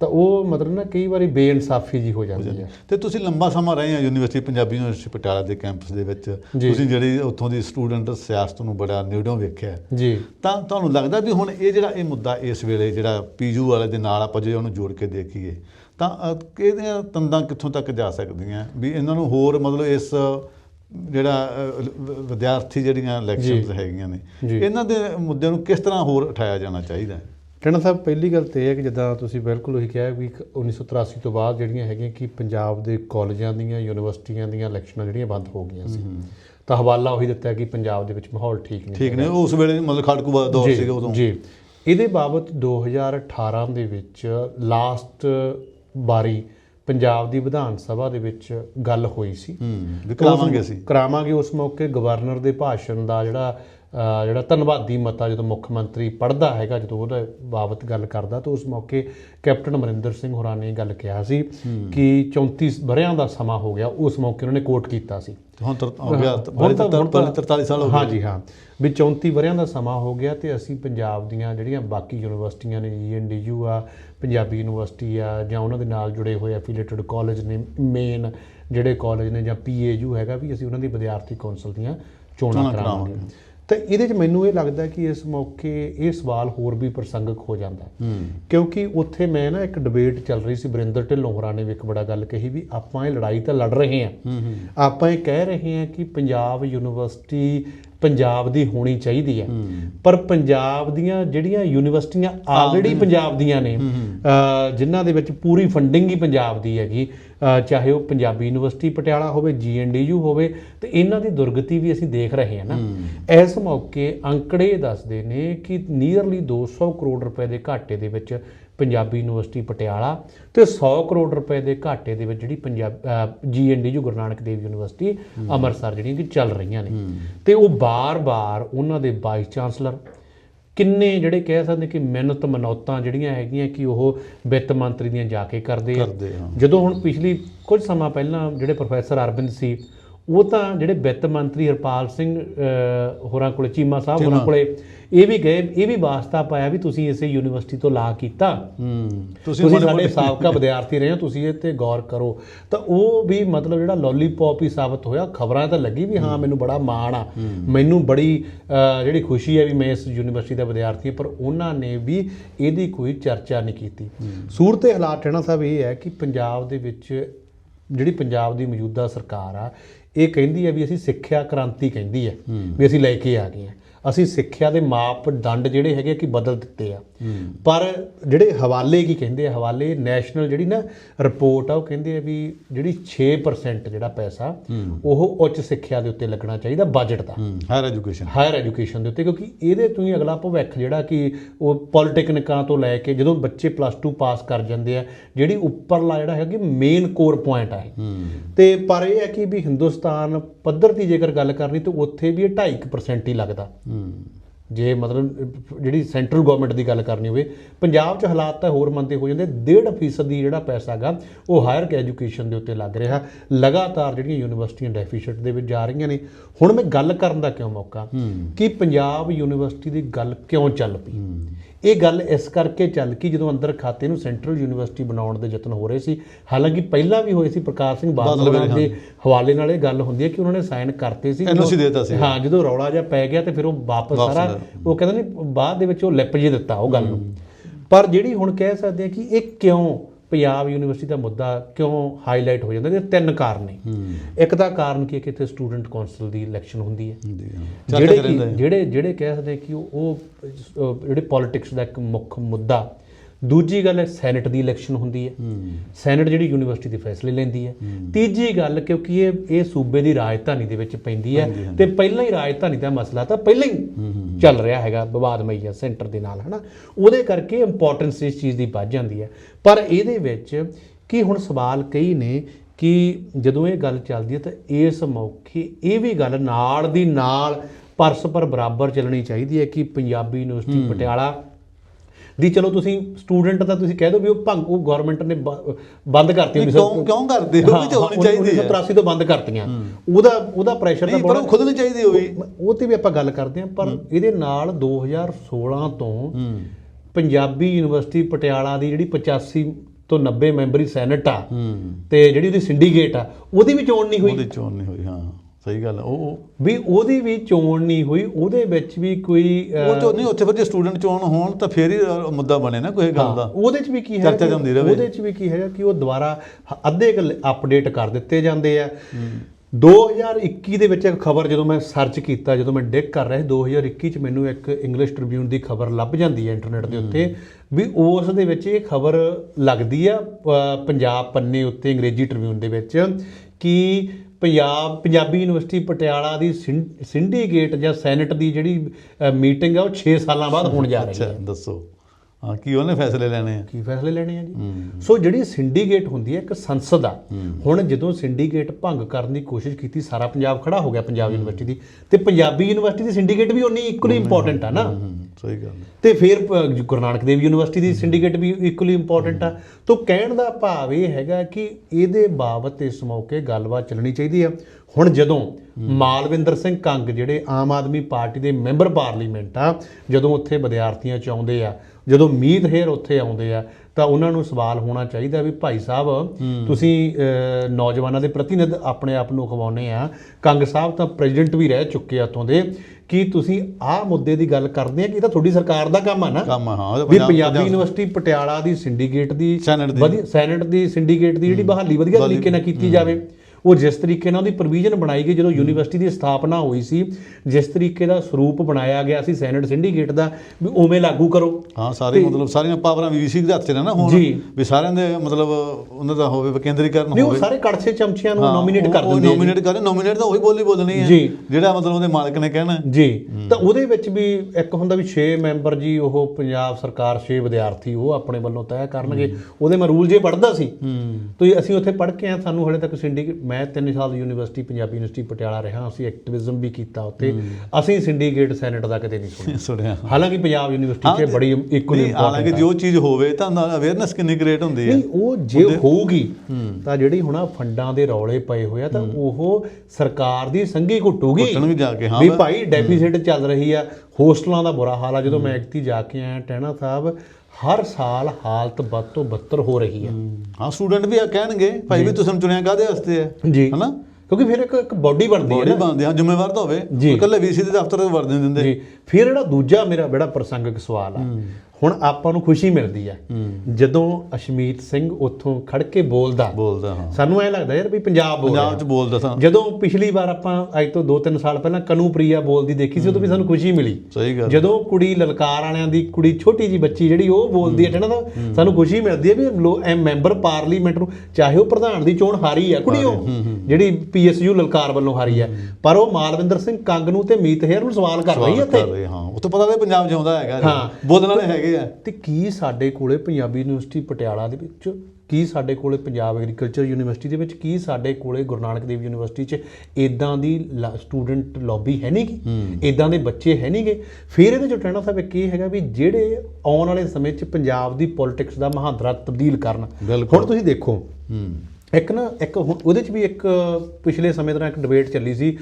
[SPEAKER 2] ਤਾਂ ਉਹ ਮਤਲਬ ਨਾ ਕਈ ਵਾਰੀ ਬੇਇਨਸਾਫੀ ਜੀ ਹੋ ਜਾਂਦੀ ਹੈ।
[SPEAKER 1] ਤੇ ਤੁਸੀਂ ਲੰਬਾ ਸਮਾਂ ਰਹੇ ਆ ਯੂਨੀਵਰਸਿਟੀ ਪੰਜਾਬੀ ਯੂਨੀਵਰਸਿਟੀ ਪਟਿਆਲਾ ਦੇ ਕੈਂਪਸ ਦੇ ਵਿੱਚ। ਤੁਸੀਂ ਜਿਹੜੀ ਉੱਥੋਂ ਦੀ ਸਟੂਡੈਂਟ ਸਿਆਸਤ ਨੂੰ ਬੜਾ ਨੇੜੋਂ ਵੇਖਿਆ।
[SPEAKER 2] ਜੀ।
[SPEAKER 1] ਤਾਂ ਤੁਹਾਨੂੰ ਲੱਗਦਾ ਵੀ ਹੁਣ ਇਹ ਜਿਹੜਾ ਇਹ ਮੁੱਦਾ ਇਸ ਵੇਲੇ ਜਿਹੜਾ ਪੀਯੂ ਵਾਲੇ ਦੇ ਨਾਲ ਆਪਾਂ ਜੇ ਉਹਨੂੰ ਜੋੜ ਕੇ ਦੇਖੀਏ ਤਾਂ ਅ, ਇਹਦੀਆਂ ਤੰਦਾਂ ਕਿੱਥੋਂ ਤੱਕ ਜਾ ਸਕਦੀਆਂ? ਵੀ ਇਹਨਾਂ ਨੂੰ ਹੋਰ ਮਤਲਬ ਇਸ ਜਿਹੜਾ ਅ, ਵ- ਵਿਦਿਆਰਥੀ ਜਿਹੜੀਆਂ ਇਲੈਕਸ਼ਨਸ ਹੈਗੀਆਂ ਨੇ
[SPEAKER 2] ਜੀ।
[SPEAKER 1] ਇਹਨਾਂ ਦੇ ਮੁੱਦਿਆਂ ਨੂੰ ਕਿਸ ਤਰ੍ਹਾਂ ਹੋਰ ਉਠਾਇਆ ਜਾਣਾ ਚਾਹੀਦਾ ਹੈ?
[SPEAKER 2] ਸਾਹਿਬ ਪਹਿਲੀ ਗੱਲ ਤੇ ਇਹ ਹੈ ਕਿ ਜਿੱਦਾਂ ਤੁਸੀਂ ਬਿਲਕੁਲ ਉਹੀ ਕਿਹਾ ਵੀ ਇੱਕ 1983 ਤੋਂ ਬਾਅਦ ਜਿਹੜੀਆਂ ਹੈਗੀਆਂ ਕਿ ਪੰਜਾਬ ਦੇ ਕਾਲਜਾਂ ਦੀਆਂ ਯੂਨੀਵਰਸਿਟੀਆਂ ਦੀਆਂ ਇਲੈਕਸ਼ਨਾਂ ਜਿਹੜੀਆਂ ਬੰਦ ਹੋ ਗਈਆਂ ਸੀ। ਤਾਂ ਹਵਾਲਾ ਉਹੀ ਦਿੱਤਾ ਕਿ ਪੰਜਾਬ ਦੇ ਵਿੱਚ ਮਾਹੌਲ ਠੀਕ ਨਹੀਂ
[SPEAKER 1] ਠੀਕ ਨੇ। ਉਸ ਵੇਲੇ ਮਤਲਬ ਖੜਕੂ ਵਾਲਾ ਦੌਰ
[SPEAKER 2] ਜੀ,
[SPEAKER 1] ਸੀਗਾ ਉਦੋਂ।
[SPEAKER 2] ਜੀ। ਇਹਦੇ ਬਾਬਤ 2018 ਦੇ ਵਿੱਚ ਲਾਸਟ ਵਾਰੀ ਪੰਜਾਬ ਦੀ ਵਿਧਾਨ ਸਭਾ ਦੇ ਵਿੱਚ ਗੱਲ ਹੋਈ ਸੀ।
[SPEAKER 1] ਹੂੰ ਕਰਾਵਾਂਗੇ ਅਸੀਂ।
[SPEAKER 2] ਕਰਾਵਾਂਗੇ ਉਸ ਮੌਕੇ ਗਵਰਨਰ ਦੇ ਭਾਸ਼ਣ ਦਾ ਜਿਹੜਾ ਜਿਹੜਾ ਧੰਨਵਾਦੀ ਮਤਾ ਜਦੋਂ ਮੁੱਖ ਮੰਤਰੀ ਪੜ੍ਹਦਾ ਹੈਗਾ ਜਦੋਂ ਉਹਦੇ ਬਾਬਤ ਗੱਲ ਕਰਦਾ ਤਾਂ ਉਸ ਮੌਕੇ ਕੈਪਟਨ ਅਮਰਿੰਦਰ ਸਿੰਘ ਹੋਰਾਂ ਨੇ ਗੱਲ ਕਿਹਾ ਸੀ ਕਿ 34 ਵਰਿਆਂ ਦਾ ਸਮਾਂ ਹੋ ਗਿਆ ਉਸ ਮੌਕੇ ਉਹਨਾਂ ਨੇ ਕੋਟ ਕੀਤਾ ਸੀ।
[SPEAKER 1] ਹੁਣ ਤਰ ਹੋ ਗਿਆ
[SPEAKER 2] ਹੁਣ ਤਾਂ- ਹੁਣ ਤਾਂ-
[SPEAKER 1] 43 ਸਾਲ ਹੋ ਗਏ।
[SPEAKER 2] ਹਾਂਜੀ ਹਾਂ। ਵੀ 34 ਵਰਿਆਂ ਦਾ ਸਮਾਂ ਹੋ ਗਿਆ ਤੇ ਅਸੀਂ ਪੰਜਾਬ ਦੀਆਂ ਜਿਹੜੀਆਂ ਬਾਕੀ ਯੂਨੀਵਰਸਿਟੀਆਂ ਨੇ ਜੀਐਨਡੀਯੂ ਆ ਪੰਜਾਬੀ ਯੂਨੀਵਰਸਿਟੀ ਆ ਜਾਂ ਉਹਨਾਂ ਦੇ ਨਾਲ ਜੁੜੇ ਹੋਏ ਐਫੀਲੀਏਟਡ ਕਾਲਜ ਨੇ ਮੇਨ ਜਿਹੜੇ ਕਾਲਜ ਨੇ ਜਾਂ ਪੀਏਯੂ ਹੈਗਾ ਵੀ ਅਸੀਂ ਉਹਨਾਂ ਦੀ ਵਿਦਿਆਰਥੀ ਕੌਂਸਲ ਦੀਆਂ ਚੋਣਾਂ ਕਰਾਵਾਂਗੇ। ਤਾਂ ਇਹਦੇ 'ਚ ਮੈਨੂੰ ਇਹ ਲੱਗਦਾ ਕਿ ਇਸ ਮੌਕੇ ਇਹ ਸਵਾਲ ਹੋਰ ਵੀ ਪ੍ਰਸੰਗਕ ਹੋ ਜਾਂਦਾ ਕਿਉਂਕਿ ਉੱਥੇ ਮੈਂ ਨਾ ਇੱਕ ਡਿਬੇਟ ਚੱਲ ਰਹੀ ਸੀ ਬਰਿੰਦਰ ਢਿੱਲੋਂ ਹੋਰਾਂ ਨੇ ਵੀ ਇੱਕ ਬੜਾ ਗੱਲ ਕਹੀ ਵੀ ਆਪਾਂ ਇਹ ਲੜਾਈ ਤਾਂ ਲੜ ਰਹੇ ਹਾਂ। ਆਪਾਂ ਇਹ ਕਹਿ ਰਹੇ ਹਾਂ ਕਿ ਪੰਜਾਬ ਯੂਨੀਵਰਸਿਟੀ ਪੰਜਾਬ ਦੀ ਹੋਣੀ ਚਾਹੀਦੀ ਹੈ। ਪਰ ਪੰਜਾਬ ਦੀਆਂ ਜਿਹੜੀਆਂ ਯੂਨੀਵਰਸਿਟੀਆਂ ਆਲਰੇਡੀ ਪੰਜਾਬ ਦੀਆਂ ਨੇ ਜਿਨ੍ਹਾਂ ਦੇ ਵਿੱਚ ਪੂਰੀ ਫੰਡਿੰਗ ਹੀ ਪੰਜਾਬ ਦੀ ਹੈਗੀ ਚਾਹੇ ਉਹ ਪੰਜਾਬੀ ਯੂਨੀਵਰਸਿਟੀ ਪਟਿਆਲਾ ਹੋਵੇ ਜੀਐਨਡੀਯੂ ਹੋਵੇ ਤੇ ਇਹਨਾਂ ਦੀ ਦੁਰਗਤੀ ਵੀ ਅਸੀਂ ਦੇਖ ਰਹੇ ਹਾਂ ਨਾ। ਇਸ ਮੌਕੇ ਅੰਕੜੇ ਦੱਸਦੇ ਨੇ ਕਿ ਨੀਅਰਲੀ 200 ਕਰੋੜ ਰੁਪਏ ਦੇ ਘਾਟੇ ਦੇ ਵਿੱਚ ਪੰਜਾਬੀ ਯੂਨੀਵਰਸਿਟੀ ਪਟਿਆਲਾ ਤੇ 100 ਕਰੋੜ ਰੁਪਏ ਦੇ ਘਾਟੇ ਦੇ ਵਿੱਚ ਜਿਹੜੀ ਪੰਜਾਬ ਜੀਐਨਡੀਯੂ ਗੁਰੂ ਨਾਨਕ ਦੇਵ ਯੂਨੀਵਰਸਿਟੀ ਅੰਮ੍ਰਿਤਸਰ ਜਿਹੜੀਆਂ ਕਿ ਚੱਲ ਰਹੀਆਂ ਨੇ। ਤੇ ਉਹ ਬਾਰ-ਬਾਰ ਉਹਨਾਂ ਦੇ ਵਾਈਸ ਚਾਂਸਲਰ ਕਿੰਨੇ ਜਿਹੜੇ ਕਹਿ ਸਕਦੇ ਕਿ ਮਿਹਨਤ ਮਨੌਤਾਂ ਜਿਹੜੀਆਂ ਹੈਗੀਆਂ ਕਿ ਉਹ ਵਿੱਤ ਮੰਤਰੀ ਦੀਆਂ ਜਾ ਕੇ ਕਰਦੇ ਆ। ਜਦੋਂ ਹੁਣ ਪਿਛਲੀ ਕੁਝ ਸਮਾਂ ਪਹਿਲਾਂ ਜਿਹੜੇ ਪ੍ਰੋਫੈਸਰ ਅਰਵਿੰਦ ਸੀ ਉਹ ਤਾਂ ਜਿਹੜੇ ਵਿੱਤ ਮੰਤਰੀ ਹਰਪਾਲ ਸਿੰਘ ਹੋਰਾਂ ਕੋਲੇ ਚੀਮਾ ਸਾਹਿਬ ਹੋਰਾਂ ਕੋਲੇ ਇਹ ਵੀ ਗਏ ਇਹ ਵੀ ਵਾਸਤਾ ਪਾਇਆ ਵੀ ਤੁਸੀਂ ਇਸੇ ਯੂਨੀਵਰਸਿਟੀ ਤੋਂ ਲਾ ਕੀਤਾ।
[SPEAKER 1] ਹੂੰ
[SPEAKER 2] ਤੁਸੀਂ ਸਾਡੇ ਸਾਬਕਾ ਵਿਦਿਆਰਥੀ ਰਹੇ ਹੋ ਤੁਸੀਂ ਇਹ ਤੇ ਗੌਰ ਕਰੋ। ਤਾਂ ਉਹ ਵੀ ਮਤਲਬ ਜਿਹੜਾ ਲੋਲੀਪੌਪ ਹੀ ਸਾਬਤ ਹੋਇਆ ਖਬਰਾਂ ਤਾਂ ਲੱਗੀ ਵੀ ਹਾਂ ਮੈਨੂੰ ਬੜਾ ਮਾਣ ਆ। ਮੈਨੂੰ ਬੜੀ ਜਿਹੜੀ ਖੁਸ਼ੀ ਹੈ ਵੀ ਮੈਂ ਇਸ ਯੂਨੀਵਰਸਿਟੀ ਦਾ ਵਿਦਿਆਰਥੀ ਹਾਂ ਪਰ ਉਹਨਾਂ ਨੇ ਵੀ ਇਹਦੀ ਕੋਈ ਚਰਚਾ ਨਹੀਂ ਕੀਤੀ। ਸੂਰਤ ਹਾਲਾਤ ਰਹਿਣਾ ਸਾਹਿਬ ਇਹ ਹੈ ਕਿ ਪੰਜਾਬ ਦੇ ਵਿੱਚ ਜਿਹੜੀ ਪੰਜਾਬ ਦੀ ਮੌਜੂਦਾ ਸਰਕਾਰ ਆ ਇਹ ਕਹਿੰਦੀ ਹੈ ਵੀ ਅਸੀਂ ਸਿੱਖਿਆ ਕ੍ਰਾਂਤੀ ਕਹਿੰਦੀ ਹੈ, ਵੀ ਅਸੀਂ ਲੈ ਕੇ ਆ ਗਏ ਹਾਂ। ਅਸੀਂ ਸਿੱਖਿਆ ਦੇ ਮਾਪਦੰਡ ਜਿਹੜੇ ਹੈਗੇ ਕਿ ਬਦਲ ਦਿੱਤੇ ਆ। ਪਰ ਜਿਹੜੇ ਹਵਾਲੇ ਕੀ ਕਹਿੰਦੇ ਆ ਹਵਾਲੇ ਨੈਸ਼ਨਲ ਜਿਹੜੀ ਨਾ ਰਿਪੋਰਟ ਆ ਉਹ ਕਹਿੰਦੇ ਆ ਵੀ ਜਿਹੜੀ 6% ਜਿਹੜਾ ਪੈਸਾ ਉਹ ਉੱਚ ਸਿੱਖਿਆ ਦੇ ਉੱਤੇ ਲੱਗਣਾ ਚਾਹੀਦਾ ਬਜਟ ਦਾ।
[SPEAKER 1] ਹਾਇਰ ਐਜੂਕੇਸ਼ਨ
[SPEAKER 2] ਹਾਇਰ ਐਜੂਕੇਸ਼ਨ ਦੇ ਉੱਤੇ ਕਿਉਂਕਿ ਇਹਦੇ ਤੋਂ ਹੀ ਅਗਲਾ ਭਵਿੱਖ ਜਿਹੜਾ ਕਿ ਉਹ ਪੋਲੀਟੈਕਨਿਕਾਂ ਤੋਂ ਲੈ ਕੇ ਜਦੋਂ ਬੱਚੇ ਪਲੱਸ 2 ਪਾਸ ਕਰ ਜਾਂਦੇ ਆ ਜਿਹੜੀ ਉੱਪਰਲਾ ਜਿਹੜਾ ਹੈ ਕਿ ਮੇਨ ਕੋਰ ਪੁਆਇੰਟ ਆ ਤੇ ਪਰ ਇਹ ਹੈ ਕਿ ਵੀ ਹਿੰਦੁਸਤਾਨ ਪੱਧਰ ਦੀ ਜੇਕਰ ਗੱਲ ਕਰਨੀ ਤਾਂ ਉੱਥੇ ਵੀ ਇਹ 2.5% ਹੀ ਲੱਗਦਾ। ਜੇ ਮਤਲਬ ਜਿਹੜੀ ਸੈਂਟਰਲ ਗਵਰਨਮੈਂਟ ਦੀ ਗੱਲ ਕਰਨੀ ਹੋਵੇ ਪੰਜਾਬ 'ਚ ਹਾਲਾਤ ਤਾਂ ਹੋਰ ਮੰਦੇ ਹੋ ਜਾਂਦੇ 1.5 ਫੀਸਦੀ ਜਿਹੜਾ ਪੈਸਾ ਗਾ ਉਹ ਹਾਇਰ ਐਜੂਕੇਸ਼ਨ ਦੇ ਉੱਤੇ ਲੱਗ ਰਿਹਾ। ਲਗਾਤਾਰ ਜਿਹੜੀਆਂ ਯੂਨੀਵਰਸਿਟੀਆਂ ਡੈਫੀਸਿਟ ਦੇ ਵਿੱਚ ਜਾ ਰਹੀਆਂ ਨੇ। ਹੁਣ ਮੈਂ ਗੱਲ ਕਰਨ ਦਾ ਕਿਉਂ ਮੌਕਾ? ਕਿ ਪੰਜਾਬ ਯੂਨੀਵਰਸਿਟੀ ਦੀ ਗੱਲ ਕਿਉਂ ਚੱਲ ਪਈ? ਇਹ ਗੱਲ ਇਸ ਕਰਕੇ ਚੱਲ ਕੀ ਜਦੋਂ ਅੰਦਰ ਖਾਤੇ ਨੂੰ ਸੈਂਟਰਲ ਯੂਨੀਵਰਸਿਟੀ ਬਣਾਉਣ ਦੇ ਯਤਨ ਹੋ ਰਹੇ ਸੀ। ਹਾਲਾਂਕਿ ਪਹਿਲਾਂ ਵੀ ਹੋਏ ਸੀ ਪ੍ਰਕਾਸ਼ ਸਿੰਘ ਬਾਦਲ ਦੇ ਹਵਾਲੇ ਨਾਲ ਇਹ ਗੱਲ ਹੁੰਦੀ ਹੈ ਕਿ ਉਹਨਾਂ ਨੇ ਸਾਈਨ ਕਰਤੇ ਸੀ। ਜਦੋਂ-
[SPEAKER 1] ਦੇਤਾ ਸੀ।
[SPEAKER 2] ਹਾਂ ਜਦੋਂ ਰੌਲਾ ਜਿਹਾ ਪੈ ਗਿਆ ਤੇ ਫਿਰ ਉਹ ਵਾਪਸ
[SPEAKER 1] ਵਾਪਸ
[SPEAKER 2] ਸਾਰਾ ਉਹ ਕਹਿੰਦੇ ਨੇ ਬਾਅਦ ਦੇ ਵਿੱਚ ਉਹ ਲਿਪ ਜੇ ਦਿੱਤਾ ਉਹ ਗੱਲ ਨੂੰ। ਪਰ ਜਿਹੜੀ ਹੁਣ ਕਹਿ ਸਕਦੇ ਆ ਕਿ ਇਹ ਕਿਉਂ ਪੰਜਾਬ ਯੂਨੀਵਰਸਿਟੀ ਦਾ ਮੁੱਦਾ ਕਿਉਂ ਹਾਈਲਾਈਟ ਹੋ ਜਾਂਦਾ? ਇਹਦੇ ਤਿੰਨ ਕਾਰਨ ਨੇ। ਇੱਕ ਤਾਂ ਕਾਰਨ ਕੀ ਹੈ ਕਿ ਇੱਥੇ ਸਟੂਡੈਂਟ ਕੌਂਸਲ ਦੀ ਇਲੈਕਸ਼ਨ ਹੁੰਦੀ ਹੈ। ਜਿਹੜੇ ਜਿਹੜੇ ਜਿਹੜੇ ਕਹਿ ਸਕਦੇ ਕਿ ਉਹ ਜਿਹੜੇ ਪੋਲਿਟਿਕਸ ਦਾ ਇੱਕ ਮੁੱਖ ਮੁੱਦਾ ਦੂਜੀ ਗੱਲ ਹੈ ਸੈਨੇਟ ਦੀ ਇਲੈਕਸ਼ਨ ਹੁੰਦੀ ਹੈ। ਸੈਨੇਟ ਜਿਹੜੀ ਯੂਨੀਵਰਸਿਟੀ ਦੇ ਫੈਸਲੇ ਲੈਂਦੀ ਹੈ। ਤੀਜੀ ਗੱਲ ਕਿਉਂਕਿ ਇਹ ਇਹ ਸੂਬੇ ਦੀ ਰਾਜਧਾਨੀ ਦੇ ਵਿੱਚ ਪੈਂਦੀ ਹੈ ਤੇ ਪਹਿਲਾਂ ਹੀ ਰਾਜਧਾਨੀ ਦਾ ਮਸਲਾ ਤਾਂ ਪਹਿਲਾਂ ਹੀ ਚੱਲ ਰਿਹਾ ਹੈਗਾ ਵਿਵਾਦਮਈ ਹੈ ਸੈਂਟਰ ਦੇ ਨਾਲ ਹਨਾ। ਉਹਦੇ ਕਰਕੇ ਇੰਪੋਰਟੈਂਸ ਇਸ ਚੀਜ਼ ਦੀ ਵੱਧ ਜਾਂਦੀ ਹੈ। ਪਰ ਇਹਦੇ ਵਿੱਚ ਕੀ ਹੁਣ ਸਵਾਲ ਕਈ ਨੇ ਕਿ ਜਦੋਂ ਇਹ ਗੱਲ ਚੱਲਦੀ ਹੈ ਤਾਂ ਇਸ ਮੌਕੇ ਇਹ ਵੀ ਗੱਲ ਨਾਲ ਦੀ ਨਾਲ ਪਰਸਪਰ ਬਰਾਬਰ ਚੱਲਣੀ ਚਾਹੀਦੀ ਹੈ ਕਿ ਪੰਜਾਬੀ ਯੂਨੀਵਰਸਿਟੀ ਪਟਿਆਲਾ ਦੀ ਚਲੋ ਤੁਸੀਂ ਸਟੂਡੈਂਟ ਤਾਂ ਤੁਸੀਂ ਕਹਿ ਦਿਓ ਵੀ ਉਹ ਭੰਗ ਉਹ ਗਵਰਨਮੈਂਟ ਨੇ ਬੰਦ ਕਰਤੀ
[SPEAKER 1] ਨਹੀਂ, ਕਿਉਂ ਕਿਉਂ ਕਰਦੇ? ਹੋ ਵੀ ਤੇ ਹੋਣੀ ਚਾਹੀਦੀ ਹੈ।
[SPEAKER 2] 1983 ਤੋਂ ਬੰਦ ਕਰਤੀਆਂ। ਉਹਦਾ ਉਹਦਾ ਪ੍ਰੈਸ਼ਰ ਤਾਂ
[SPEAKER 1] ਨਹੀਂ ਪਰ ਉਹ
[SPEAKER 2] ਬੜਾ
[SPEAKER 1] ਖੁਦ ਨਹੀਂ ਚਾਹੀਦੀ ਹੋਈ
[SPEAKER 2] ਉਹ ਤੇ ਵੀ ਆਪਾਂ ਗੱਲ ਕਰਦੇ ਹਾਂ ਪਰ ਇਹਦੇ ਨਾਲ 2016 ਤੋਂ ਪੰਜਾਬੀ ਯੂਨੀਵਰਸਿਟੀ ਪਟਿਆਲਾ ਦੀ ਜਿਹੜੀ 85 ਤੋਂ 90 ਮੈਂਬਰੀ ਸੈਨੇਟ ਆ ਤੇ ਜਿਹੜੀ ਉਹਦੀ ਸਿੰਡੀਕੇਟ ਆ ਉਹਦੀ ਵੀ ਚੋਣ ਨਹੀਂ ਹੋਈ।
[SPEAKER 1] ਉਹਦੀ ਚੋਣ ਨਹੀਂ ਹੋਈ ਹਾਂ। ਸਹੀ ਗੱਲ। ਉਹ
[SPEAKER 2] ਵੀ ਉਹਦੀ ਵੀ ਚੋਣ ਨਹੀਂ ਹੋਈ ਉਹਦੇ ਵਿੱਚ ਵੀ ਕੋਈ
[SPEAKER 1] ਉਹ ਚੋਣ ਨਹੀਂ ਉੱਥੇ ਫਿਰ ਜੇ ਸਟੂਡੈਂਟ ਚੋਣ ਹੋਣ ਤਾਂ ਫੇਰ ਹੀ ਮੁੱਦਾ ਬਣੇ ਨਾ ਕੋਈ ਗੱਲ ਦਾ
[SPEAKER 2] ਉਹਦੇ ਚ ਵੀ ਕੀ ਹੈ
[SPEAKER 1] ਚਰਚਾ ਜਾਂਦੀ ਰਹੇ।
[SPEAKER 2] ਉਹਦੇ ਚ ਵੀ ਕੀ ਹੈਗਾ ਕਿ ਉਹ ਦੁਬਾਰਾ ਅੱਧੇ ਅਪਡੇਟ ਕਰ ਦਿੱਤੇ ਜਾਂਦੇ ਆ 2021 ਦੇ ਵਿੱਚ ਇੱਕ ਖਬਰ ਜਦੋਂ ਮੈਂ ਸਰਚ ਕੀਤਾ ਜਦੋਂ ਮੈਂ ਡਿਕ ਕਰ ਰਿਹਾ ਸੀ 2021 ਚ ਮੈਨੂੰ ਇੱਕ ਇੰਗਲਿਸ਼ ਟ੍ਰਿਬਿਊਨ ਦੀ ਖਬਰ ਲੱਭ ਜਾਂਦੀ ਹੈ ਇੰਟਰਨੈਟ ਦੇ ਉੱਤੇ ਵੀ ਉਸ ਦੇ ਵਿੱਚ ਇਹ ਖਬਰ ਲੱਗਦੀ ਆ ਪੰਜਾਬ ਪੰਨੇ ਉੱਤੇ ਅੰਗਰੇਜ਼ੀ ਟ੍ਰਿਬਿਊਨ ਦੇ ਵਿੱਚ ਕਿ ਪੰਜਾਬ ਪੰਜਾਬੀ ਯੂਨੀਵਰਸਿਟੀ ਪਟਿਆਲਾ ਦੀ ਸਿੰਡੀਕੇਟ ਜਾਂ ਸੈਨੇਟ ਦੀ ਜਿਹੜੀ ਮੀਟਿੰਗ ਆ ਉਹ 6 ਸਾਲਾਂ ਬਾਅਦ ਹੋਣ ਜਾ ਰਹੀ
[SPEAKER 1] ਅੱਛਾ
[SPEAKER 2] ਹੈ।
[SPEAKER 1] ਦੱਸੋ। ਹਾਂ ਕੀ ਉਹਨੇ ਫੈਸਲੇ ਲੈਣੇ ਆ?
[SPEAKER 2] ਕੀ ਫੈਸਲੇ ਲੈਣੇ ਆ ਜੀ? ਸੋ ਜਿਹੜੀ ਸਿੰਡੀਕੇਟ ਹੁੰਦੀ ਹੈ ਇੱਕ ਸੰਸਦ ਆ। ਹੁਣ ਜਦੋਂ ਸਿੰਡੀਕੇਟ ਭੰਗ ਕਰਨ ਦੀ ਕੋਸ਼ਿਸ਼ ਕੀਤੀ ਸਾਰਾ ਪੰਜਾਬ ਖੜਾ ਹੋ ਗਿਆ ਪੰਜਾਬ ਯੂਨੀਵਰਸਿਟੀ ਦੀ। ਤੇ ਪੰਜਾਬੀ ਯੂਨੀਵਰਸਿਟੀ ਦੀ ਸਿੰਡੀਕੇਟ ਵੀ ਉਨੀ ਇਕੁਅਲੀ ਇੰਪੋਰਟੈਂਟ ਆ ਨਾ।
[SPEAKER 1] ਸਹੀ ਗੱਲ ਹੈ।
[SPEAKER 2] ਤੇ ਫਿਰ ਪ- ਗੁਰੂ ਨਾਨਕ ਦੇਵ ਯੂਨੀਵਰਸਿਟੀ ਦੀ ਸਿੰਡੀਕੇਟ ਵੀ ਇਕੁਅਲੀ ਇੰਪੋਰਟੈਂਟ ਆ। ਤੋਂ ਕਹਿਣ ਦਾ ਭਾਵ ਇਹ ਹੈਗਾ ਕਿ ਇਹਦੇ ਬਾਬਤ ਇਸ ਮੌਕੇ ਗੱਲਬਾਤ ਚੱਲਣੀ ਚਾਹੀਦੀ ਆ। ਹੁਣ ਜਦੋਂ ਮਾਲਵਿੰਦਰ ਸਿੰਘ ਕੰਗ ਜਿਹੜੇ ਆਮ ਆਦਮੀ ਪਾਰਟੀ ਦੇ ਮੈਂਬਰ ਪਾਰਲੀਮੈਂਟ ਆ ਜਦੋਂ ਉੱਥੇ ਵਿਦਿਆਰਥੀਆਂ ਚ ਆਉਂਦੇ ਆ ਜਦੋਂ ਮੀਤ ਹੇਰ ਉੱਥੇ ਆਉਂਦੇ ਆ ਤਾਂ ਉਹਨਾਂ ਨੂੰ ਸਵਾਲ ਹੋਣਾ ਚਾਹੀਦਾ ਵੀ ਭਾਈ ਸਾਹਿਬ ਤੁਸੀਂ ਨੌਜਵਾਨਾਂ ਦੇ ਪ੍ਰਤੀਨਿਧ ਆਪਣੇ ਆਪ ਨੂੰ ਖਵਾਉਨੇ ਆ। ਕੰਗ ਸਾਹਿਬ ਤਾਂ ਪ੍ਰੈਜ਼ੀਡੈਂਟ ਵੀ ਰਹਿ ਚੁੱਕੇ ਆ ਉੱਥੋਂ ਦੇ। ਕੀ ਤੁਸੀਂ ਆਹ ਮੁੱਦੇ ਦੀ ਗੱਲ ਕਰਦੇ ਆ ਕਿ ਇਹ ਤਾਂ ਤੁਹਾਡੀ ਸਰਕਾਰ ਦਾ ਕੰਮ ਆ ਨਾ?
[SPEAKER 1] ਕੰਮ ਹਾਂ
[SPEAKER 2] ਵੀ
[SPEAKER 1] ਪੰਜਾਬ-
[SPEAKER 2] ਯੂਨੀਵਰਸਿਟੀ ਪਟਿਆਲਾ ਦੀ ਸਿੰਡੀਕੇਟ ਦੀ। ਵਧੀਆ ਸੈਨੇਟ ਦੀ ਸਿੰਡੀਕੇਟ ਦੀ ਜਿਹੜੀ ਬਹਾਲੀ ਵਧੀਆ ਤਰੀਕੇ ਨਾਲ ਕੀਤੀ ਜਾਵੇ। ਉਹ ਜਿਸ ਤਰੀਕੇ ਨਾਲ ਉਹਦੀ ਪ੍ਰੋਵੀਜ਼ਨ ਬਣਾਈ ਗਈ ਜਦੋਂ ਯੂਨੀਵਰਸਿਟੀ ਦੀ ਸਥਾਪਨਾ ਹੋਈ ਸੀ ਜਿਸ ਤਰੀਕੇ ਦਾ ਸਰੂਪ ਬਣਾਇਆ ਗਿਆ ਸੀ ਸੈਨੇਟ ਸਿੰਡੀਕੇਟ ਦਾ ਵੀ ਉਵੇਂ ਲਾਗੂ ਕਰੋ।
[SPEAKER 1] ਹਾਂ ਸਾਰੇ ਮਤਲਬ ਸਾਰੀਆਂ ਪਾਵਰਾਂ ਵੀਸੀ ਦੇ ਹੱਥ 'ਚ ਨੇ ਨਾ ਹੁਣ। ਵੀ ਸਾਰਿਆਂ ਦੇ ਮਤਲਬ ਉਹਨਾਂ ਦਾ ਹੋਵੇ ਵਿਕੇਂਦਰੀਕਰਨ
[SPEAKER 2] ਨਹੀਂ ਉਹ
[SPEAKER 1] ਹੋਵੇ।
[SPEAKER 2] ਸਾਰੇ ਕੜਛੇ ਚਮਚਿਆਂ ਨੂੰ ਨੋਮੀਨੇਟ ਕਰ ਦਿੰਦੇ ਜੀ।
[SPEAKER 1] ਨੋਮੀਨੇਟ ਕਰ ਨੋਮੀਨੇਟ ਤਾਂ ਉਹੀ ਬੋਲੀ ਬੋਲਣੀ ਹੈ। ਜਿਹੜਾ ਮਤਲਬ ਉਹਦੇ ਮਾਲਕ ਨੇ ਕਹਿਣਾ।
[SPEAKER 2] ਜੀ। ਤਾਂ ਉਹਦੇ ਵਿੱਚ ਵੀ ਇੱਕ ਹੁੰਦਾ ਵੀ 6 ਮੈਂਬਰ ਜੀ ਉਹ ਪੰਜਾਬ ਸਰਕਾਰ 6 ਵਿਦਿਆਰਥੀ ਉਹ ਆਪਣੇ ਵੱਲੋਂ ਤੈਅ ਕਰਨਗੇ। ਉਹਦੇ ਮੈਂ ਰੂਲ ਜੇ ਪੜ੍ਹਦਾ ਸੀ
[SPEAKER 1] ਹੂੰ।
[SPEAKER 2] ਤੇ ਅਸੀਂ ਉੱਥੇ ਪੜ੍ਹ ਕੇ ਆ ਸਾਨੂੰ ਹਲੇ ਤੱਕ ਸਿੰਡੀਕੇਟ ਮੈਂ 3 ਸਾਲ ਯੂਨੀਵਰਸਿਟੀ ਪੰਜਾਬੀ ਯੂਨੀਵਰਸਿਟੀ ਪਟਿਆਲਾ ਰਿਹਾ ਅਸੀਂ ਐਕਟਿਵਿਜ਼ਮ ਵੀ ਕੀਤਾ ਉੱਤੇ ਅਸੀਂ ਸਿੰਡੀਕੇਟ ਸੈਨੇਟ ਦਾ ਕਦੇ ਨਹੀਂ ਸੁਣਿਆ। ਹਾਲਾਂਕਿ ਪੰਜਾਬ ਯੂਨੀਵਰਸਿਟੀ 'ਚ ਬੜੀ ਇਕੁਅਲੀ
[SPEAKER 1] ਹਾਲਾਂਕਿ ਜੋ ਚੀਜ਼ ਹੋਵੇ ਤਾਂ ਅਵੇਅਰਨੈਸ ਕਿੰਨੀ ਕ੍ਰੀਏਟ ਹੁੰਦੀ ਹੈ।
[SPEAKER 2] ਨਹੀਂ ਉਹ ਜੇ ਹੋਊਗੀ ਤਾਂ ਜਿਹੜੀ ਹੁਣ ਫੰਡਾਂ ਦੇ ਰੌਲੇ ਪਏ ਹੋਏ ਆ ਤਾਂ ਉਹ ਸਰਕਾਰ ਦੀ ਸੰਗੀ ਘੁੱਟੂਗੀ।
[SPEAKER 1] ਘੁੱਟਣ ਵੀ ਜਾ ਕੇ ਹਾਂ
[SPEAKER 2] ਵੀ ਭਾਈ ਡੈਫੀਸਿਟ ਚੱਲ ਰਹੀ ਆ ਹੋਸਟਲਾਂ ਦਾ ਬੁਰਾ ਹਾਲ ਆ। ਜਦੋਂ ਮੈਂ ਐਕਤੀ ਜਾ ਕੇ ਆਇਆ ਟਹਿਣਾ ਸਾਹਿਬ ਹਰ ਸਾਲ ਹਾਲਤ ਬਦ ਤੋਂ ਬੱਤਰ ਹੋ ਰਹੀ ਆ
[SPEAKER 1] ਹਾਂ ਸਟੂਡੈਂਟ ਵੀ ਆ ਕਹਿਣਗੇ ਭਾਈ ਵੀ ਤੁਸੀਂ ਚੁਣਿਆ ਕਾਦੇ ਵਾਸਤੇ ਹੈ?
[SPEAKER 2] ਜੀ।
[SPEAKER 1] ਹਨਾ?
[SPEAKER 2] ਕਿਉਂਕਿ ਫਿਰ ਇੱਕ ਇੱਕ ਬਾਡੀ ਬਣਦੀ ਹੈ
[SPEAKER 1] ਬੋਡੀ ਬਣਦੇ ਹਾਂ ਜ਼ਿੰਮੇਵਾਰ ਤਾਂ ਹੋਵੇ। ਇਕੱਲੇ ਵੀਸੀ ਦੇ ਦਫ਼ਤਰ ਦੇ ਵਰਦੇ ਨਹੀਂ ਦਿੰਦੇ।
[SPEAKER 2] ਜੀ। ਫਿਰ ਜਿਹੜਾ ਦੂਜਾ ਮੇਰਾ ਬੜਾ ਪ੍ਰਸੰਗਿਕ ਸਵਾਲ ਆ। ਹੁਣ ਆਪਾਂ ਨੂੰ ਖੁਸ਼ੀ ਮਿਲਦੀ ਆ। ਜਦੋਂ ਅਸ਼ਮੀਤ ਸਿੰਘ ਉੱਥੋਂ ਖੜ ਕੇ ਬੋਲਦਾ।
[SPEAKER 1] ਬੋਲਦਾ ਹਾਂ।
[SPEAKER 2] ਸਾਨੂੰ ਐ ਲੱਗਦਾ ਯਾਰ ਵੀ ਪੰਜਾਬ ਬੋਲ ਰਿਹਾ।
[SPEAKER 1] ਪੰਜਾਬ 'ਚ ਬੋਲਦਾ ਤਾਂ।
[SPEAKER 2] ਜਦੋਂ ਪਿਛਲੀ ਵਾਰ ਆਪਾਂ ਅੱਜ ਤੋਂ 2-3 ਸਾਲ ਪਹਿਲਾਂ ਕਨੂ ਪ੍ਰਿਆ ਬੋਲਦੀ ਦੇਖੀ ਸੀ ਉਦੋਂ ਵੀ ਸਾਨੂੰ ਖੁਸ਼ੀ ਮਿਲੀ।
[SPEAKER 1] ਸਹੀ ਗੱਲ
[SPEAKER 2] ਜਦੋਂ ਕੁੜੀ ਲਲਕਾਰ ਵਾਲਿਆਂ ਦੀ ਕੁੜੀ ਛੋਟੀ ਜੀ ਬੱਚੀ ਜਿਹੜੀ ਉਹ ਬੋਲਦੀ ਹੈ। ਨਾ ਸਾਨੂੰ ਖੁਸ਼ੀ ਮਿਲਦੀ ਹੈ ਵੀ ਮੈਂਬਰ ਪਾਰਲੀਮੈਂਟ ਨੂੰ ਚਾਹੇ ਉਹ ਪ੍ਰਧਾਨ ਦੀ ਚੋਣ ਹਾਰੀ ਆ ਕੁੜੀ ਉਹ ਜਿਹੜੀ ਪੀਐਸਯੂ ਲਲਕਾਰ ਵੱਲੋਂ ਹਾਰੀ ਆ। ਪਰ ਉਹ ਮਾਲਵਿੰਦਰ ਸਿੰਘ ਕੰਗ ਨੂੰ ਤੇ ਮੀਤ ਹੇਅਰ ਨੂੰ ਸਵਾਲ ਕਰ ਰਹੀ ਹੈ ਇੱਥੇ।
[SPEAKER 1] ਹਾਂ। ਉੱਥੇ ਪਤਾ ਲੱਗੇ ਪੰਜਾਬ ਜਿਉਂਦਾ ਹੈਗਾ।
[SPEAKER 2] ਹਾਂ।
[SPEAKER 1] ਬੋਲਣ ਵਾਲੇ ਹੈਗੇ ਆ।
[SPEAKER 2] ਤੇ ਕੀ ਸਾਡੇ ਕੋਲੇ ਪੰਜਾਬੀ ਯੂਨੀਵਰਸਿਟੀ ਪਟਿਆਲਾ ਦੇ ਵਿੱਚ ਕੀ ਸਾਡੇ ਕੋਲੇ ਪੰਜਾਬ ਐਗਰੀਕਲਚਰ ਯੂਨੀਵਰਸਿਟੀ ਦੇ ਵਿੱਚ ਕੀ ਸਾਡੇ ਕੋਲੇ ਗੁਰੂ ਨਾਨਕ ਦੇਵ ਯੂਨੀਵਰਸਿਟੀ 'ਚ ਇਦਾਂ ਦੀ ਸਟੂਡੈਂਟ ਲੌਬੀ ਹੈ ਨਹੀਂਗੀ ਇਦਾਂ ਦੇ ਬੱਚੇ ਹੈ ਨਹੀਂਗੇ ਫਿਰ ਇਹਦੇ 'ਚ ਟੈਣਾ ਸਾਹਿਬ ਇੱਕ ਇਹ ਹੈਗਾ ਵੀ ਜਿਹੜੇ ਆਉਣ ਵਾਲੇ ਸਮੇਂ 'ਚ ਪੰਜਾਬ ਦੀ ਪੋਲਿਟਿਕਸ ਦਾ ਮਹਾਂਦਰਾ ਤਬਦੀਲ ਕਰਨ। ਹੁਣ ਤੁਸੀਂ ਦੇਖੋ ਇੱਕ ਨਾ ਇੱਕ ਉਹਦੇ 'ਚ ਵੀ ਇੱਕ ਪਿਛਲੇ ਸਮੇਂ ਦੌਰਾਨ ਇੱਕ ਡਿਬੇਟ ਚੱਲੀ ਸੀ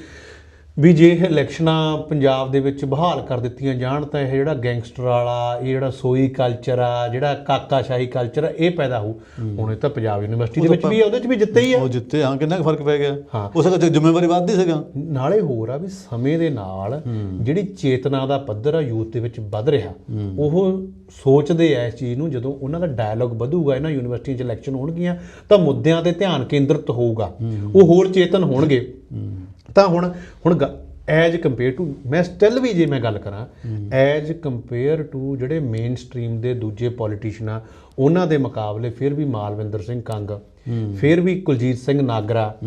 [SPEAKER 2] ਵੀ ਜੇ ਇਹ ਇਲੈਕਸ਼ਨਾਂ ਪੰਜਾਬ ਦੇ ਵਿੱਚ ਬਹਾਲ ਕਰ ਦਿੱਤੀਆਂ ਜਾਣ ਤਾਂ ਇਹ ਜਿਹੜਾ ਗੈਂਗਸਟਰ ਵਾਲਾ ਇਹ ਜਿਹੜਾ ਸੋਈ ਕਲਚਰ ਆ ਜਿਹੜਾ ਕਾਕਾਸ਼ਾਹੀ ਕਲਚਰ ਆ ਇਹ ਪੈਦਾ ਹੋਊ। ਹੁਣ ਇਹ ਤਾਂ ਪੰਜਾਬ ਯੂਨੀਵਰਸਿਟੀ ਦੇ ਵਿੱਚ ਵੀ ਉਹਦੇ 'ਚ ਵੀ ਜਿੱਤੇ ਹੀ ਆ।
[SPEAKER 1] ਉਹ ਜਿੱਤੇ ਹਾਂ ਕਿੰਨਾ ਫ਼ਰਕ ਪੈ ਗਿਆ?
[SPEAKER 2] ਹਾਂ।
[SPEAKER 1] ਉਸ ਦਾ ਜ਼ਿੰਮੇਵਾਰੀ ਵੱਧਦੀ ਸੀਗਾ।
[SPEAKER 2] ਨਾਲੇ ਹੋਰ ਆ ਵੀ ਸਮੇਂ ਦੇ ਨਾਲ ਜਿਹੜੀ ਚੇਤਨਾ ਦਾ ਪੱਧਰ ਆ ਯੂਥ ਦੇ ਵਿੱਚ ਵੱਧ ਰਿਹਾ। ਉਹ ਸੋਚਦੇ ਆ ਇਸ ਚੀਜ਼ ਨੂੰ ਜਦੋਂ ਉਹਨਾਂ ਦਾ ਡਾਇਲੋਗ ਵਧੂਗਾ ਇਹਨਾਂ ਯੂਨੀਵਰਸਿਟੀਆਂ 'ਚ ਇਲੈਕਸ਼ਨ ਹੋਣਗੀਆਂ ਤਾਂ ਮੁੱਦਿਆਂ ਤੇ ਧਿਆਨ ਕੇਂਦਰਿਤ ਹੋਊਗਾ। ਉਹ ਹੋਰ ਚੇਤਨ ਹੋਣਗੇ। ਤਾਂ ਹੁਣ ਹੁਣ ਐਜ ਕੰਪੇਅਰ ਟੂ ਮੈਂ ਸਟਿਲ ਵੀ ਜੇ ਮੈਂ ਗੱਲ ਕਰਾਂ ਐਜ ਕੰਪੇਅਰ ਟੂ ਜਿਹੜੇ ਮੇਨ ਸਟਰੀਮ ਦੇ ਦੂਜੇ ਪੋਲੀਟੀਸ਼ੀਅਨ ਆ ਉਹਨਾਂ ਦੇ ਮੁਕਾਬਲੇ ਫਿਰ ਵੀ ਮਾਲਵਿੰਦਰ ਸਿੰਘ ਕੰਗ ਫਿਰ ਵੀ ਕੁਲਜੀਤ ਸਿੰਘ ਨਾਗਰਾ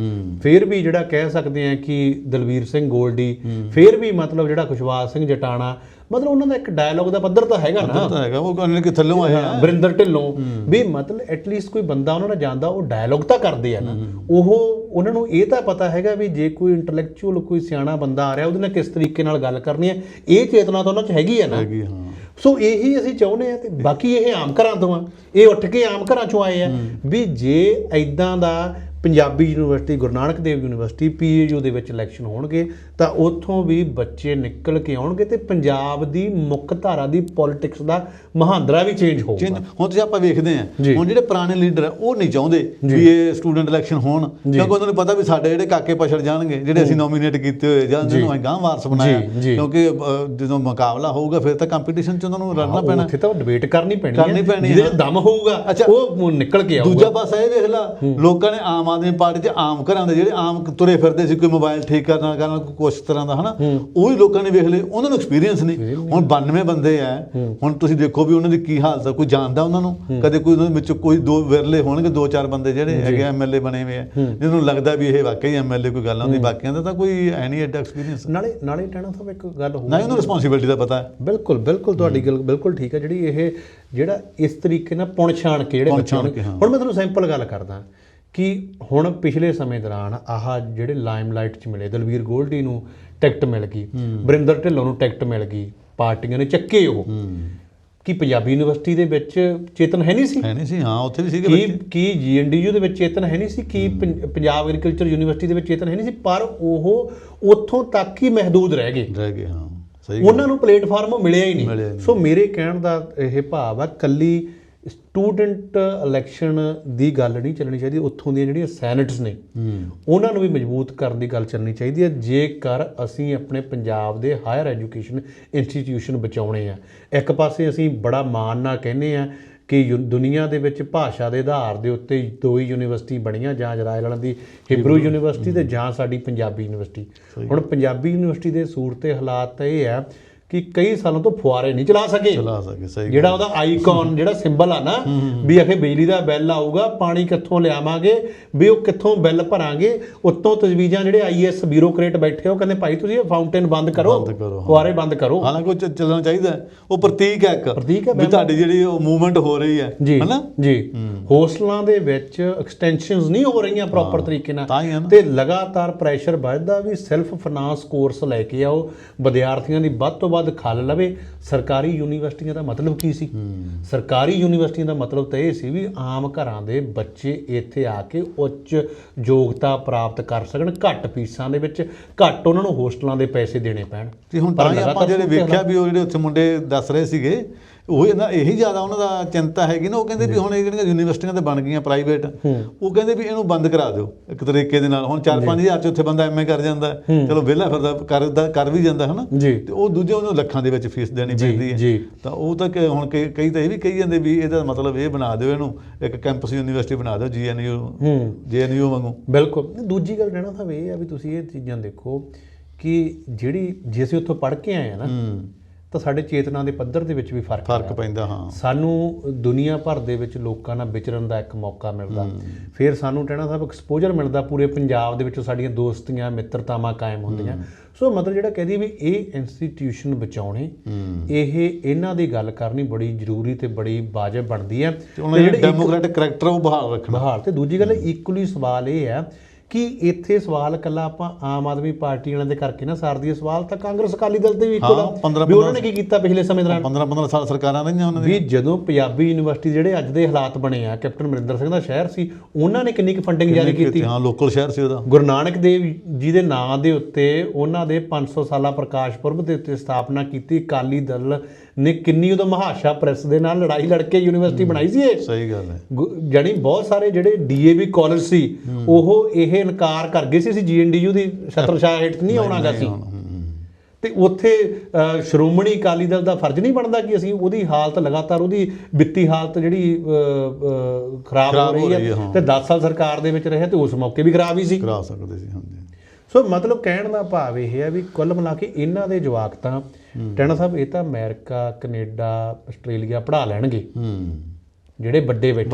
[SPEAKER 2] ਫਿਰ ਵੀ ਜਿਹੜਾ ਕਹਿ ਸਕਦੇ ਆ ਕਿ ਦਲਵੀਰ ਸਿੰਘ ਗੋਲਡੀ ਫਿਰ ਵੀ ਮਤਲਬ ਜਿਹੜਾ ਖੁਸ਼ਵਾਲ ਸਿੰਘ ਜਟਾਣਾ ਮਤਲਬ ਉਹਨਾਂ ਦਾ ਇੱਕ ਡਾਇਲੋਗ ਦਾ ਪੱਧਰ ਤਾਂ ਹੈਗਾ ਨਾ।
[SPEAKER 1] ਤਾਂ ਹੈਗਾ ਉਹ ਕਹਿੰਦੇ ਕਿ ਥੱਲੋਂ ਆਏ ਆ।
[SPEAKER 2] ਬਰਿੰਦਰ ਢਿੱਲੋਂ। ਵੀ ਮਤਲਬ ਐਟਲੀਸਟ ਕੋਈ ਬੰਦਾ ਉਹਨਾਂ ਨਾਲ ਜਾਂਦਾ ਉਹ ਡਾਇਲੋਗ ਤਾਂ ਕਰਦੇ ਆ ਨਾ। ਉਹ ਉਹਨਾਂ ਨੂੰ ਇਹ ਤਾਂ ਪਤਾ ਹੈਗਾ ਵੀ ਜੇ ਕੋਈ ਇੰਟੈਲੈਕਚੁਅਲ ਕੋਈ ਸਿਆਣਾ ਬੰਦਾ ਆ ਰਿਹਾ ਉਹਦੇ ਨਾਲ ਕਿਸ ਤਰੀਕੇ ਨਾਲ ਗੱਲ ਕਰਨੀ ਹੈ ਇਹ ਚੇਤਨਾ ਤਾਂ ਉਹਨਾਂ 'ਚ ਹੈਗੀ ਆ ਨਾ।
[SPEAKER 1] ਹੈਗੀ ਹਾਂ।
[SPEAKER 2] ਸੋ ਇਹੀ ਅਸੀਂ ਚਾਹੁੰਦੇ ਆ ਤੇ ਬਾਕੀ ਇਹ ਆਮ ਘਰਾਂ ਤੋਂ ਆ। ਇਹ ਉੱਠ ਕੇ ਆਮ ਘਰਾਂ ਚੋਂ ਆਏ ਆ ਵੀ ਜੇ ਐਦਾਂ ਦਾ Punjabi university Guru Nanak Dev university PAU ਦੇ ਵਿੱਚ ਇਲੈਕਸ਼ਨ ਹੋਣਗੇ ਤਾਂ ਉੱਥੋਂ ਵੀ ਬੱਚੇ ਨਿਕਲ ਕੇ ਆਉਣਗੇ ਤੇ ਪੰਜਾਬ ਦੀ ਮੁੱਖ ਧਾਰਾ ਦੀ ਪੋਲਿਟਿਕਸ ਦਾ ਮਹਾਂਦਰਾ ਵੀ ਚੇਂਜ ਹੋਊਗਾ।
[SPEAKER 1] ਹੁਣ ਤੁਸੀਂ ਆਪਾਂ ਵੇਖਦੇ ਆ। ਹੁਣ ਜਿਹੜੇ ਪੁਰਾਣੇ ਲੀਡਰ ਆ ਉਹ ਨਹੀਂ ਚਾਹੁੰਦੇ ਵੀ ਇਹ ਸਟੂਡੈਂਟ ਇਲੈਕਸ਼ਨ ਹੋਣ ਕਿਉਂਕਿ ਉਹਨਾਂ ਨੂੰ ਪਤਾ ਵੀ ਸਾਡੇ ਜਿਹੜੇ ਕਾਕੇ ਪਛੜ ਜਾਣਗੇ ਜਿਹੜੇ ਅਸੀਂ ਨੋਮੀਨੇਟ ਕੀਤੇ ਹੋਏ ਜਾਂ ਜਿਹਨੂੰ ਅਸੀਂ ਗਾਂ ਵਾਰਸ ਬਣਾਇਆ। ਕਿਉਂਕਿ ਜਦੋਂ ਮੁਕਾਬਲਾ ਹੋਊਗਾ ਫਿਰ ਤਾਂ ਕੰਪੀਟੀਸ਼ਨ ਚ ਉਹਨਾਂ ਨੂੰ ਲੜਨਾ ਪੈਣਾ।
[SPEAKER 2] ਉੱਥੇ ਤਾਂ ਡਿਬੇਟ ਕਰਨੀ ਪੈਣੀ ਹੈ। ਜਿਹਦੇ। ਦਮ ਹੋਊਗਾ। ਉਹ ਨਿਕਲ ਕੇ ਆਊਗਾ।
[SPEAKER 1] ਦੂਜਾ ਪਾਸਾ ਇਹ ਵੇਖ ਲਾ ਲੋਕਾਂ ਨੇ ਆਮ ਆਦਮੀ ਪਾਰਟੀ 'ਚ ਆਮ ਘਰਾਂ ਦੇ ਜਿਹੜੇ ਆਮ ਤੁਰੇ ਫਿਰਦੇ ਸੀ ਕੋਈ ਮੋਬਾਈਲ ਠੀਕ ਕਰਨਾ ਕਰਨਾ ਕੋਈ ਕੁਛ ਤਰ੍ਹਾਂ ਦਾ ਹਨਾ? ਉਹ ਹੀ ਲੋਕਾਂ ਨੇ ਵੇਖ ਲਏ ਉਹਨਾਂ ਨੂੰ ਐਕਸਪੀਰੀਅੰਸ ਨਹੀਂ। ਹੁਣ 92 ਬੰਦੇ ਆ ਹੁਣ ਤੁਸੀਂ ਦੇਖੋ ਵੀ ਉਹਨਾਂ ਦੀ ਕੀ ਹਾਲਤ ਆ ਕੋਈ ਜਾਣਦਾ ਉਹਨਾਂ ਨੂੰ? ਕਦੇ ਕੋਈ ਉਹਨਾਂ ਦੇ ਵਿੱਚੋਂ ਕੋਈ ਦੋ ਵਿਰਲੇ ਹੋਣਗੇ ਦੋ ਚਾਰ ਬੰਦੇ ਜਿਹੜੇ ਹੈਗੇ ਐਮਐਲਏ ਬਣੇ ਹੋਏ ਆ ਜਿਹਨੂੰ ਲੱਗਦਾ ਵੀ ਇਹ ਵਾਕਈ ਐਮਐਲਏ ਕੋਈ ਗੱਲ ਹੁੰਦੀ ਬਾਕੀਆਂ ਦਾ ਤਾਂ ਕੋਈ ਨਹੀਂ ਐਡਾ ਐਕਸਪੀਰੀਅੰਸ
[SPEAKER 2] ਨਾਲੇ ਨਾਲੇ ਟੈਣਾ ਸਾਹਿਬ ਇੱਕ ਗੱਲ ਹੋਰ
[SPEAKER 1] ਨਾ ਹੀ ਉਹਨੂੰ ਰਿਸਪੌਂਸਿਬਿਲਟੀ ਦਾ ਪਤਾ ਹੈ
[SPEAKER 2] ਬਿਲਕੁਲ ਬਿਲਕੁਲ ਤੁਹਾਡੀ ਗੱਲ ਬਿਲਕੁਲ ਠੀਕ ਹੈ ਜਿਹੜੀ ਇਹ ਜਿਹੜਾ ਇਸ ਤਰੀਕੇ ਨਾਲ ਪੁਣ ਛਾਣ ਕੇ ਜਿਹੜੇ ਬੱਚੇ। ਹੁਣ ਮੈਂ ਤੁਹਾਨੂੰ ਸਿੰਪਲ ਗੱਲ ਕਰਦਾ। ਕਿ ਹੁਣ ਪਿਛਲੇ ਸਮੇਂ ਦੌਰਾਨ ਆਹ ਜਿਹੜੇ ਲਾਈਮਲਾਈਟ 'ਚ ਮਿਲੇ ਦਲਵੀਰ ਗੋਲਡੀ ਨੂੰ ਟਿਕਟ ਮਿਲ ਗਈ ਬਰਿੰਦਰ ਢਿੱਲੋਂ ਨੂੰ ਟਿਕਟ ਮਿਲ ਗਈ ਪਾਰਟੀਆਂ ਨੇ ਚੱਕੇ ਉਹ। ਕਿ ਪੰਜਾਬੀ ਯੂਨੀਵਰਸਿਟੀ ਦੇ ਵਿੱਚ ਚੇਤਨ ਹੈ ਨਹੀਂ ਸੀ?
[SPEAKER 1] ਹੈ ਨਹੀਂ ਸੀ ਹਾਂ ਉੱਥੇ ਵੀ ਸੀਗੇ
[SPEAKER 2] ਕੀ
[SPEAKER 1] ਬੱਚੇ।
[SPEAKER 2] ਕੀ ਜੀਐਨਡੀਯੂ ਦੇ ਵਿੱਚ ਚੇਤਨ ਹੈ ਨਹੀਂ ਸੀ? ਕੀ ਪੰਜ- ਪੰਜਾਬ ਐਗਰੀਕਲਚਰ ਯੂਨੀਵਰਸਿਟੀ ਦੇ ਵਿੱਚ ਚੇਤਨ ਹੈ ਨਹੀਂ ਸੀ? ਪਰ ਉਹ ਉੱਥੋਂ ਤੱਕ ਹੀ ਮਹਿਦੂਦ ਰਹਿ ਗਏ।
[SPEAKER 1] ਰਹਿ ਗਏ ਹਾਂ ਸਹੀ
[SPEAKER 2] ਉਹਨਾਂ ਨੂੰ ਪਲੇਟਫਾਰਮ ਮਿਲਿਆ ਹੀ ਨਹੀਂ। ਸੋ ਮੇਰੇ ਕਹਿਣ ਦਾ ਇਹ ਭਾਵ ਆ ਕੱਲੀ ਸਟੂਡੈਂਟ ਇਲੈਕਸ਼ਨ ਦੀ ਗੱਲ ਨਹੀਂ ਚੱਲਣੀ ਚਾਹੀਦੀ ਉੱਥੋਂ ਦੀਆਂ ਜਿਹੜੀਆਂ ਸੈਨੇਟਸ ਨੇ ਉਹਨਾਂ ਨੂੰ ਵੀ ਮਜ਼ਬੂਤ ਕਰਨ ਦੀ ਗੱਲ ਚੱਲਣੀ ਚਾਹੀਦੀ ਹੈ ਜੇਕਰ ਅਸੀਂ ਆਪਣੇ ਪੰਜਾਬ ਦੇ ਹਾਇਰ ਐਜੂਕੇਸ਼ਨ ਇੰਸਟੀਟਿਊਸ਼ਨ ਬਚਾਉਣੇ ਆ। ਇੱਕ ਪਾਸੇ ਅਸੀਂ ਬੜਾ ਮਾਣ ਨਾਲ ਕਹਿੰਦੇ ਆ ਕਿ ਦੁਨੀਆ ਦੇ ਵਿੱਚ ਭਾਸ਼ਾ ਦੇ ਆਧਾਰ ਦੇ ਉੱਤੇ ਦੋ ਹੀ ਯੂਨੀਵਰਸਿਟੀ ਬਣੀਆਂ ਜਾਂ ਇਜ਼ਰਾਈਲ ਵਾਲਿਆਂ ਦੀ ਹਿਬਰੂ ਯੂਨੀਵਰਸਿਟੀ ਤੇ ਜਾਂ ਸਾਡੀ ਪੰਜਾਬੀ ਯੂਨੀਵਰਸਿਟੀ। ਹੁਣ ਪੰਜਾਬੀ ਯੂਨੀਵਰਸਿਟੀ ਦੇ ਸੂਰਤੇ ਹਾਲਾਤ ਇਹ ਆ ਕਿ ਕਈ ਸਾਲਾਂ ਤੋਂ ਫੁਆਰੇ ਨਹੀਂ ਚਲਾ ਸਕੇ।
[SPEAKER 1] ਚਲਾ ਸਕੇ ਸਹੀ
[SPEAKER 2] ਜਿਹੜਾ ਉਹਦਾ ਆਈਕਨ ਜਿਹੜਾ ਸਿੰਬਲ ਆ ਨਾ ਵੀ ਆਖੇ ਬਿਜਲੀ ਦਾ ਬਿੱਲ ਆਊਗਾ ਪਾਣੀ ਕਿੱਥੋਂ ਲਿਆਵਾਂਗੇ ਵੀ ਉਹ ਕਿੱਥੋਂ ਬਿੱਲ ਭਰਾਂਗੇ ਉੱਤੋਂ ਤਜਵੀਜ਼ਾਂ ਜਿਹੜੇ ਆਈਐਸ ਬਿਊਰੋਕਰੇਟ ਬੈਠੇ ਹੋ ਕਹਿੰਦੇ ਭਾਈ ਤੁਸੀਂ ਇਹ ਫਾਊਂਟੇਨ ਬੰਦ ਕਰੋ। ਫੁਆਰੇ ਬੰਦ ਕਰੋ।
[SPEAKER 1] ਹਾਲਾਂਕਿ ਉਹ ਚੱਲਣਾ ਚਾਹੀਦਾ। ਉਹ ਪ੍ਰਤੀਕ ਹੈ ਇੱਕ
[SPEAKER 2] ਪ੍ਰਤੀਕ ਹੈ,
[SPEAKER 1] ਵੀ ਤੁਹਾਡੀ ਜਿਹੜੀ ਉਹ ਮੂਵਮੈਂਟ ਹੋ ਰਹੀ ਹੈ ਹਨਾ?
[SPEAKER 2] ਜੀ। ਹੋਸਟਲਾਂ ਦੇ ਵਿੱਚ ਐਕਸਟੈਂਸ਼ਨਸ ਨਹੀਂ ਹੋ ਰਹੀਆਂ ਪ੍ਰੋਪਰ ਤਰੀਕੇ ਨਾਲ।
[SPEAKER 1] ਤੇ
[SPEAKER 2] ਲਗਾਤਾਰ ਪ੍ਰੈਸ਼ਰ ਵੱਧਦਾ ਵੀ ਸੈਲਫ ਫਾਈਨਾਂਸ ਕੋਰਸ ਲੈ ਕੇ ਆਓ ਵਿਦਿਆਰਥੀਆਂ ਦੀ ਵੱਧ ਤੋਂ ਵੱਧ ਖੱਲ ਲਵੇ। ਸਰਕਾਰੀ ਯੂਨੀਵਰਸਿਟੀਆਂ ਦਾ ਮਤਲਬ ਕੀ ਸੀ? ਸਰਕਾਰੀ ਯੂਨੀਵਰਸਿਟੀਆਂ ਦਾ ਮਤਲਬ ਤਾਂ ਇਹ ਸੀ ਵੀ ਆਮ ਘਰਾਂ ਦੇ ਬੱਚੇ ਇੱਥੇ ਆ ਕੇ ਉੱਚ ਯੋਗਤਾ ਪ੍ਰਾਪਤ ਕਰ ਸਕਣ ਘੱਟ ਫੀਸਾਂ ਦੇ ਵਿੱਚ ਘੱਟ ਉਹਨਾਂ ਨੂੰ ਹੋਸਟਲਾਂ ਦੇ ਪੈਸੇ ਦੇਣੇ ਪੈਣ।
[SPEAKER 1] ਤੇ ਹੁਣ ਤਾਂ ਆਪਾਂ ਜਿਹੜੇ ਵੇਖਿਆ ਵੀ ਉਹ ਜਿਹੜੇ ਉੱਥੇ ਮੁੰਡੇ ਦੱਸ ਰਹੇ ਸੀਗੇ ਉਹ ਇਹਨਾਂ ਇਹੀ ਜ਼ਿਆਦਾ ਉਹਨਾਂ ਦਾ ਚਿੰਤਾ ਹੈਗੀ ਨਾ ਉਹ ਕਹਿੰਦੇ ਵੀ ਹੁਣ ਇਹ ਜਿਹੜੀਆਂ ਯੂਨੀਵਰਸਿਟੀਆਂ ਤੇ ਬਣ ਗਈਆਂ ਪ੍ਰਾਈਵੇਟ ਉਹ ਕਹਿੰਦੇ ਵੀ ਇਹਨੂੰ ਬੰਦ ਕਰਾ ਦਿਓ ਇੱਕ ਤਰੀਕੇ ਦੇ ਨਾਲ। ਹੁਣ 4-5000 ਚ ਉੱਥੇ ਬੰਦਾ ਐਮਏ ਕਰ ਜਾਂਦਾ। ਚਲੋ ਵਿਹਲਾ ਫਿਰਦਾ ਕਰਦਾ ਕਰ ਵੀ ਜਾਂਦਾ ਹਨਾ। ਤੇ ਉਹ ਦੂਜੇ ਉਹਨੂੰ ਲੱਖਾਂ ਦੇ ਵਿੱਚ ਫੀਸ ਦੇਣੀ ਪੈਂਦੀ ਹੈ। ਤਾਂ ਉਹ ਤਾਂ ਕਿ ਹੁਣ ਕਈ ਤਾਂ ਇਹ ਵੀ ਕਹੀ ਜਾਂਦੇ ਵੀ ਇਹਦਾ ਮਤਲਬ ਇਹ ਬਣਾ ਦਿਓ ਇਹਨੂੰ ਇੱਕ ਕੈਂਪਸ ਯੂਨੀਵਰਸਿਟੀ ਬਣਾ ਦਿਓ ਜੀਐਨਯੂ ਜੀਐਨਯੂ ਵਾਂਗੂ।
[SPEAKER 2] ਬਿਲਕੁਲ। ਦੂਜੀ ਗੱਲ ਕਹਿਣਾ ਤਾਂ ਇਹ ਆ ਵੀ ਤੁਸੀਂ ਇਹ ਚੀਜ਼ਾਂ ਦੇਖੋ ਕਿ ਜਿਹੜੀ ਜੇ ਅਸੀਂ ਉੱਥੋਂ ਪੜ੍ਹ ਕੇ ਆਏ ਆ ਨਾ ਤਾਂ ਸਾਡੇ ਚੇਤਨਾ ਦੇ ਪੱਧਰ ਦੇ ਵਿੱਚ ਵੀ ਫ਼ਰਕ
[SPEAKER 1] ਫ਼ਰਕ ਪੈਂਦਾ ਹਾਂ।
[SPEAKER 2] ਸਾਨੂੰ ਦੁਨੀਆ ਭਰ ਦੇ ਵਿੱਚ ਲੋਕਾਂ ਨਾਲ ਵਿਚਰਨ ਦਾ ਇੱਕ ਮੌਕਾ ਮਿਲਦਾ। ਫਿਰ ਸਾਨੂੰ ਟਹਿਣਾ ਸਾਹਿਬ ਐਕਸਪੋਜ਼ਰ ਮਿਲਦਾ ਪੂਰੇ ਪੰਜਾਬ ਦੇ ਵਿੱਚੋਂ ਸਾਡੀਆਂ ਦੋਸਤੀਆਂ ਮਿੱਤਰਤਾਵਾਂ ਕਾਇਮ ਹੁੰਦੀਆਂ। ਸੋ ਮਤਲਬ ਜਿਹੜਾ ਕਹਦੀ ਵੀ ਇਹ ਇੰਸਟੀਟਿਊਸ਼ਨ ਬਚਾਉਣੇ ਇਹ ਇਹਨਾਂ ਦੀ ਗੱਲ ਕਰਨੀ ਬੜੀ ਜ਼ਰੂਰੀ ਤੇ ਬੜੀ ਵਾਜਬ ਬਣਦੀ ਹੈ।
[SPEAKER 1] ਤੇ ਦੇ ਡੈਮੋਕ੍ਰੈਟਿਕ ਕਰੈਕਟਰ ਉਹ ਬਹਾਲ ਰੱਖਣਾ।
[SPEAKER 2] ਬਹਾਲ। ਤੇ ਦੂਜੀ ਗੱਲ ਇਕੁਅਲੀ ਸਵਾਲ ਇਹ ਹੈ ਕਿ ਇੱਥੇ ਸਵਾਲ ਕੱਲਾ ਆਪਾਂ ਆਮ ਆਦਮੀ ਪਾਰਟੀ ਵਾਲਿਆਂ ਦੇ ਕਰਕੇ ਨਾ ਸਾਰਦੀ ਸਵਾਲ ਤਾਂ ਕਾਂਗਰਸ ਅਕਾਲੀ ਦਲ ਤੇ ਵੀ ਆ
[SPEAKER 1] ਪੰਦਰਾਂ-
[SPEAKER 2] ਵੀ ਉਹਨਾਂ ਨੇ ਕੀ ਕੀਤਾ ਪਿਛਲੇ ਸਮੇਂ ਦੌਰਾਨ?
[SPEAKER 1] 15-15 ਸਾਲ ਸਰਕਾਰਾਂ ਰਹੀਆਂ ਉਹਨਾਂ
[SPEAKER 2] ਵੀ ਜਦੋਂ ਪੰਜਾਬੀ ਯੂਨੀਵਰਸਿਟੀ ਜਿਹੜੇ ਅੱਜ ਦੇ ਹਾਲਾਤ ਬਣੇ ਆ ਕੈਪਟਨ ਅਮਰਿੰਦਰ ਸਿੰਘ ਦਾ ਸ਼ਹਿਰ ਸੀ ਉਹਨਾਂ ਨੇ ਕਿੰਨੀ ਕੁ ਫੰਡਿੰਗ ਜਾਰੀ ਕੀਤੀ?
[SPEAKER 1] ਹਾਂ ਲੋਕਲ ਸ਼ਹਿਰ ਸੀ ਉਹਦਾ।
[SPEAKER 2] ਗੁਰੂ ਨਾਨਕ ਦੇਵ ਜੀ ਦੇ ਨਾਂ ਦੇ ਉੱਤੇ ਉਹਨਾਂ ਦੇ 500 ਸਾਲਾ ਪ੍ਰਕਾਸ਼ ਪੁਰਬ ਦੇ ਉੱਤੇ ਸਥਾਪਨਾ ਕੀਤੀ ਅਕਾਲੀ ਦਲ ਨੇ ਕਿੰਨੀ ਉਦੋਂ ਮਹਾਸ਼ਾ ਪ੍ਰੈਸ ਦੇ ਨਾਲ ਲੜਾਈ ਲੜ ਕੇ ਯੂਨੀਵਰਸਿਟੀ ਬਣਾਈ ਸੀ ਇਹ।
[SPEAKER 1] ਸਹੀ ਗੱਲ ਹੈ।
[SPEAKER 2] ਜਾਣੀ ਬਹੁਤ ਸਾਰੇ ਜਿਹੜੇ ਡੀਏਵੀ ਕਾਲਜ ਸੀ ਉਹ ਇਹ ਇਨਕਾਰ ਕਰ ਗਏ ਸੀ ਅਸੀਂ ਜੀਐਨਡੀਯੂ ਦੀ ਛਤਰਛਾਇਆ ਹੇਠ ਨਹੀਂ ਆਉਣਾਗਾ ਸੀ। ਤੇ ਉੱਥੇ ਸ਼੍ਰੋਮਣੀ ਅਕਾਲੀ ਦਲ ਦਾ ਫਰਜ਼ ਨਹੀਂ ਬਣਦਾ ਕਿ ਅਸੀਂ ਉਹਦੀ ਹਾਲਤ ਲਗਾਤਾਰ ਉਹਦੀ ਵਿੱਤੀ ਹਾਲਤ ਜਿਹੜੀ ਖਰਾਬ ਹੋ ਰਹੀ
[SPEAKER 1] ਹਾਂ।
[SPEAKER 2] ਤੇ 10 ਸਾਲ ਸਰਕਾਰ ਦੇ ਵਿੱਚ ਰਿਹਾ ਤੇ ਉਸ ਮੌਕੇ ਵੀ ਖਰਾਬ ਹੀ ਸੀ।
[SPEAKER 1] ਕਰਾ ਸਕਦੇ ਸੀ ਹਾਂਜੀ।
[SPEAKER 2] ਸੋ ਮਤਲਬ ਕਹਿਣ ਦਾ ਭਾਵ ਇਹ ਹੈ ਵੀ ਕੁੱਲ ਮਿਲਾ ਕੇ ਇਹਨਾਂ ਦੇ ਜਵਾਕ ਤਾਂ ਟੈਣਾ ਸਾਹਿਬ ਇਹ ਤਾਂ ਅਮਰੀਕਾ ਕੈਨੇਡਾ ਆਸਟ੍ਰੇਲੀਆ ਪੜ੍ਹਾ ਲੈਣਗੇ।
[SPEAKER 1] ਹੂੰ।
[SPEAKER 2] ਜਿਹੜੇ ਵੱਡੇ ਬੈਠੇ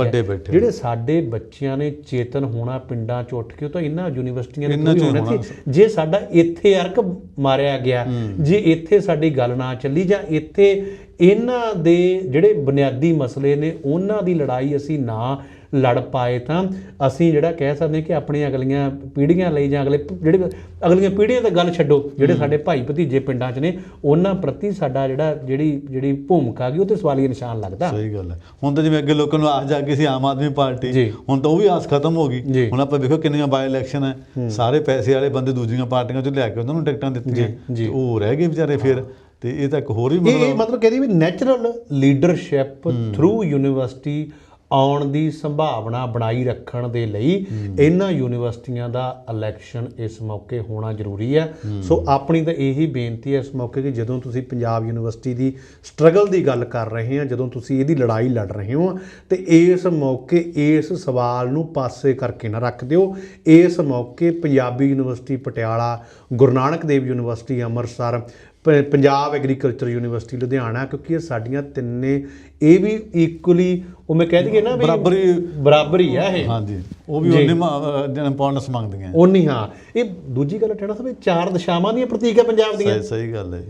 [SPEAKER 2] ਜਿਹੜੇ ਸਾਡੇ ਬੱਚਿਆਂ ਨੇ ਚੇਤਨ ਹੋਣਾ ਪਿੰਡਾਂ ਚ ਉੱਠ ਕੇ ਉਹ ਤਾਂ ਇਹਨਾਂ ਯੂਨੀਵਰਸਿਟੀਆਂ ਦੇ ਹੋਣਾ
[SPEAKER 1] ਹੋਣਾ।
[SPEAKER 2] ਸੀ। ਜੇ ਸਾਡਾ ਇੱਥੇ ਅਰਕ ਮਾਰਿਆ ਗਿਆ ਜੇ ਇੱਥੇ ਸਾਡੀ ਗੱਲ ਨਾ ਚੱਲੀ ਜਾਂ ਇੱਥੇ ਇਹਨਾਂ ਦੇ ਜਿਹੜੇ ਬੁਨਿਆਦੀ ਮਸਲੇ ਨੇ ਉਹਨਾਂ ਦੀ ਲੜਾਈ ਅਸੀਂ ਨਾ ਲੜ ਪਾਏ ਤਾਂ ਅਸੀਂ ਜਿਹੜਾ ਕਹਿ ਸਕਦੇ ਕਿ ਆਪਣੀਆਂ ਅਗਲੀਆਂ ਪੀੜ੍ਹੀਆਂ ਲਈ ਜਾਂ ਅਗਲੇ ਜਿਹੜੇ ਅਗਲੀਆਂ ਪੀੜ੍ਹੀਆਂ ਤਾਂ ਗੱਲ ਛੱਡੋ ਜਿਹੜੇ ਸਾਡੇ ਭਾਈ ਭਤੀਜੇ ਪਿੰਡਾਂ 'ਚ ਨੇ ਉਹਨਾਂ ਪ੍ਰਤੀ ਸਾਡਾ ਜਿਹੜਾ ਜਿਹੜੀ ਜਿਹੜੀ ਭੂਮਿਕਾ ਗਈ ਉਹ ਤੇ ਸਵਾਲੀਆ ਨਿਸ਼ਾਨ ਲੱਗਦਾ।
[SPEAKER 1] ਸਹੀ ਗੱਲ ਹੈ। ਹੁਣ ਤਾਂ ਜਿਵੇਂ ਅੱਗੇ ਲੋਕਾਂ ਨੂੰ ਆਸ ਜਾ ਕੇ ਸੀ ਆਮ ਆਦਮੀ ਪਾਰਟੀ
[SPEAKER 2] ਜੀ।
[SPEAKER 1] ਹੁਣ ਤਾਂ ਉਹ ਵੀ ਆਸ ਖਤਮ ਹੋ
[SPEAKER 2] ਜੀ।
[SPEAKER 1] ਗਈ ਹੁਣ ਆਪਾਂ ਵੇਖੋ ਕਿੰਨੀਆਂ ਬਾਈ ਇਲੈਕਸ਼ਨ ਹੈ। ਸਾਰੇ ਪੈਸੇ ਵਾਲੇ ਬੰਦੇ ਦੂਜੀਆਂ ਪਾਰਟੀਆਂ ਚੋਂ ਲਿਆ ਕੇ ਉਹਨਾਂ ਨੂੰ ਟਿਕਟਾਂ ਦਿੱਤੀਆਂ।
[SPEAKER 2] ਜੀ।
[SPEAKER 1] ਤੇ ਉਹ ਰਹਿ ਗਏ ਵਿਚਾਰੇ ਫਿਰ। ਤੇ ਇਹ ਤਾਂ ਇੱਕ ਹੋਰ ਹੀ ਮਤਲਬ
[SPEAKER 2] ਇਹ ਮਤਲਬ ਕਹਿੰਦੀ ਵੀ ਨੈਚੁਰਲ ਲੀਡਰਸ਼ਿਪ ਥਰੂ ਯੂਨੀਵਰਸਿਟੀ ਆਉਣ ਦੀ ਸੰਭਾਵਨਾ ਬਣਾਈ ਰੱਖਣ ਦੇ ਲਈ ਇਹਨਾਂ ਯੂਨੀਵਰਸਿਟੀਆਂ ਦਾ ਇਲੈਕਸ਼ਨ ਇਸ ਮੌਕੇ ਹੋਣਾ ਜ਼ਰੂਰੀ ਹੈ। ਸੋ ਆਪਣੀ ਤਾਂ ਇਹੀ ਬੇਨਤੀ ਹੈ ਇਸ ਮੌਕੇ ਕਿ ਜਦੋਂ ਤੁਸੀਂ ਪੰਜਾਬ ਯੂਨੀਵਰਸਿਟੀ ਦੀ ਸਟਰਗਲ ਦੀ ਗੱਲ ਕਰ ਰਹੇ ਹੋ, ਜਦੋਂ ਤੁਸੀਂ ਇਹਦੀ ਲੜਾਈ ਲੜ ਰਹੇ ਹੋ, ਤੇ ਇਸ ਮੌਕੇ ਇਸ ਸਵਾਲ ਨੂੰ ਪਾਸੇ ਕਰਕੇ ਨਾ ਰੱਖ ਦਿਓ। ਇਸ ਮੌਕੇ ਪੰਜਾਬੀ ਯੂਨੀਵਰਸਿਟੀ ਪਟਿਆਲਾ, ਗੁਰੂ ਨਾਨਕ ਦੇਵ ਯੂਨੀਵਰਸਿਟੀ, ਅੰਮ੍ਰਿਤਸਰ, ਪ- ਪੰਜਾਬ ਐਗਰੀਕਲਚਰ ਯੂਨੀਵਰਸਿਟੀ ਲੁਧਿਆਣਾ, ਕਿਉਂਕਿ ਇਹ ਸਾਡੀਆਂ ਤਿੰਨੇ ਇਹ ਵੀ ਇਕੁਅਲੀ ਉਹ ਮੈਂ ਕਹਿ ਦਈਏ ਨਾ ਵੀ
[SPEAKER 1] ਬਰਾਬਰੀ
[SPEAKER 2] ਬਰਾਬਰੀ ਆ ਇਹ।
[SPEAKER 1] ਹਾਂਜੀ। ਉਹ ਵੀ ਉਹਨੇ ਇੰਪੋਰਟੈਂਸ ਮੰਗਦੀਆਂ।
[SPEAKER 2] ਉਨੀ ਹਾਂ। ਇਹ ਦੂਜੀ ਗੱਲ ਟੈਣਾ ਸਾਹਿਬ ਇਹ ਚਾਰ ਦਿਸ਼ਾਵਾਂ ਦੀਆਂ ਪ੍ਰਤੀਕ ਹੈ ਪੰਜਾਬ ਦੀਆਂ।
[SPEAKER 1] ਸਹੀ ਸਹੀ ਗੱਲ ਹੈ।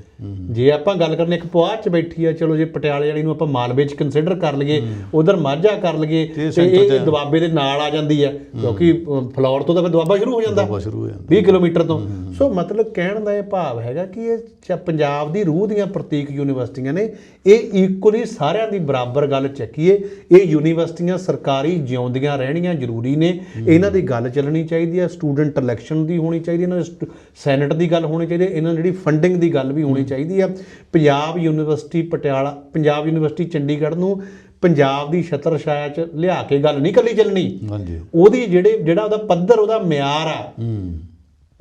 [SPEAKER 2] ਜੇ। ਆਪਾਂ ਗੱਲ ਕਰਨ ਇੱਕ ਪੁਆਧ ਚ ਬੈਠੀ ਆ ਚਲੋ ਜੇ ਪਟਿਆਲੇ ਵਾਲੀ ਨੂੰ ਆਪਾਂ ਮਾਲਵੇ ਚ ਕੰਸੀਡਰ ਕਰ ਲਈਏ ਉਧਰ ਮਾਝਾ ਕਰ ਲਈਏ
[SPEAKER 1] ਤੇ
[SPEAKER 2] ਇਹ ਦੁਆਬੇ ਦੇ ਨਾਲ ਆ ਜਾਂਦੀ ਹੈ। ਕਿਉਂਕਿ ਫਲੌਰ ਤੋਂ ਤਾਂ ਫਿਰ ਦੁਆਬਾ ਸ਼ੁਰੂ ਹੋ ਜਾਂਦਾ।
[SPEAKER 1] ਬਹੁਤ ਸ਼ੁਰੂ ਹੋ ਜਾਂਦਾ।
[SPEAKER 2] 20 ਕਿਲੋਮੀਟਰ ਤੋਂ। ਸੋ ਮਤਲਬ ਕਹਿਣ ਦਾ ਇਹ ਭਾਵ ਹੈਗਾ ਕਿ ਇਹ ਪੰਜਾਬ ਦੀ ਰੂਹ ਦੀਆਂ ਪ੍ਰਤੀਕ ਯੂਨੀਵਰਸਿਟੀਆਂ ਨੇ ਇਹ ਇਕੁਅਲੀ ਸਾਰਿਆਂ ਦੀ ਬਰਾਬਰ ਗੱਲ ਚੱਕੀਏ ਇਹ ਯੂਨੀਵਰਸਿਟੀਆਂ ਸਰਕਾਰੀ ਜਿਉਂਦੀਆਂ ਰਹਿਣੀਆਂ ਜ਼ਰੂਰੀ ਨੇ। ਇਹਨਾਂ ਦੀ ਗੱਲ ਚੱਲਣੀ ਚਾਹੀਦੀ ਹੈ ਸਟੂਡੈਂਟ ਇਲੈਕਸ਼ਨ ਦੀ ਹੋਣੀ ਚਾਹੀਦੀ ਇਹਨਾਂ ਦੇ ਸੈਨੇਟ ਦੀ ਗੱਲ ਹੋਣੀ ਚਾਹੀਦੀ ਹੈ ਇਹਨਾਂ ਜਿਹੜੀ ਫੰਡਿੰਗ ਦੀ ਗੱਲ ਵੀ ਹੋਣੀ ਚਾਹੀਦੀ ਹੈ। ਪੰਜਾਬ ਯੂਨੀਵਰਸਿਟੀ ਪਟਿਆਲਾ ਪੰਜਾਬ ਯੂਨੀਵਰਸਿਟੀ ਚੰਡੀਗੜ੍ਹ ਨੂੰ ਪੰਜਾਬ ਦੀ ਛਤਰਛਾਇਆ 'ਚ ਲਿਆ ਕੇ ਗੱਲ ਨਹੀਂ ਕੱਲੀ ਚੱਲਣੀ।
[SPEAKER 1] ਹਾਂਜੀ।
[SPEAKER 2] ਉਹਦੀ ਜਿਹੜੇ ਜਿਹੜਾ ਉਹਦਾ ਪੱਧਰ ਉਹਦਾ ਮਿਆਰ ਆ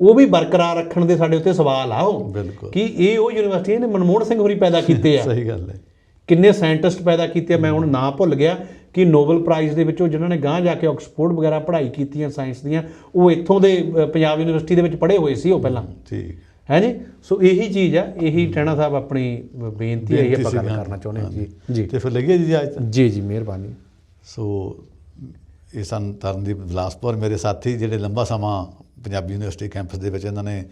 [SPEAKER 2] ਉਹ ਵੀ ਬਰਕਰਾਰ ਰੱਖਣ ਦੇ ਸਾਡੇ ਉੱਤੇ ਸਵਾਲ ਆ ਉਹ।
[SPEAKER 1] ਬਿਲਕੁਲ।
[SPEAKER 2] ਕਿ ਇਹ ਉਹ ਯੂਨੀਵਰਸਿਟੀ ਨੇ ਮਨਮੋਹਨ ਸਿੰਘ ਹੋਰੀ ਪੈਦਾ ਕੀਤੇ ਆ।
[SPEAKER 1] ਸਹੀ ਗੱਲ ਹੈ।
[SPEAKER 2] ਕਿੰਨੇ ਸਾਇੰਟਿਸਟ ਪੈਦਾ ਕੀਤੇ ਮੈਂ ਹੁਣ ਨਾਂ ਭੁੱਲ ਗਿਆ ਕਿ ਨੋਬਲ ਪ੍ਰਾਈਜ਼ ਦੇ ਵਿੱਚੋਂ ਜਿਨ੍ਹਾਂ ਨੇ ਗਾਂਹ ਜਾ ਕੇ ਆਕਸਫੋਰਡ ਵਗੈਰਾ ਪੜ੍ਹਾਈ ਕੀਤੀਆਂ ਸਾਇੰਸ ਦੀਆਂ ਉਹ ਇੱਥੋਂ ਦੇ ਪੰਜਾਬ ਯੂਨੀਵਰਸਿਟੀ ਦੇ ਵਿੱਚ ਪੜ੍ਹੇ ਹੋਏ ਸੀ ਉਹ ਪਹਿਲਾਂ।
[SPEAKER 1] ਠੀਕ।
[SPEAKER 2] ਹੈ ਜੀ? ਸੋ ਇਹੀ ਚੀਜ਼ ਆ ਇਹੀ ਟੈਣਾ ਸਾਹਿਬ ਆਪਣੀ ਬੇਨਤੀ ਹੈ ਇਹ ਆਪਾਂ ਗੱਲ ਕਰਨਾ ਚਾਹੁੰਦੇ ਹਾਂ ਜੀ। ਜੀ।
[SPEAKER 1] ਤੇ ਫਿਰ ਲੱਗਿਆ ਜੀ ਅੱਜ?
[SPEAKER 2] ਜੀ ਜੀ ਮਿਹਰਬਾਨੀ।
[SPEAKER 1] ਸੋ ਇਹ ਸਨ ਤਰਨਦੀਪ ਬਿਲਾਸਪੁਰ ਮੇਰੇ ਸਾਥੀ ਜਿਹੜੇ ਲੰਬਾ ਸਮਾਂ ਪੰਜਾਬੀ ਯੂਨੀਵਰਸਿਟੀ ਕੈਂਪਸ ਦੇ ਵਿੱਚ ਇਹਨਾਂ ਨੇ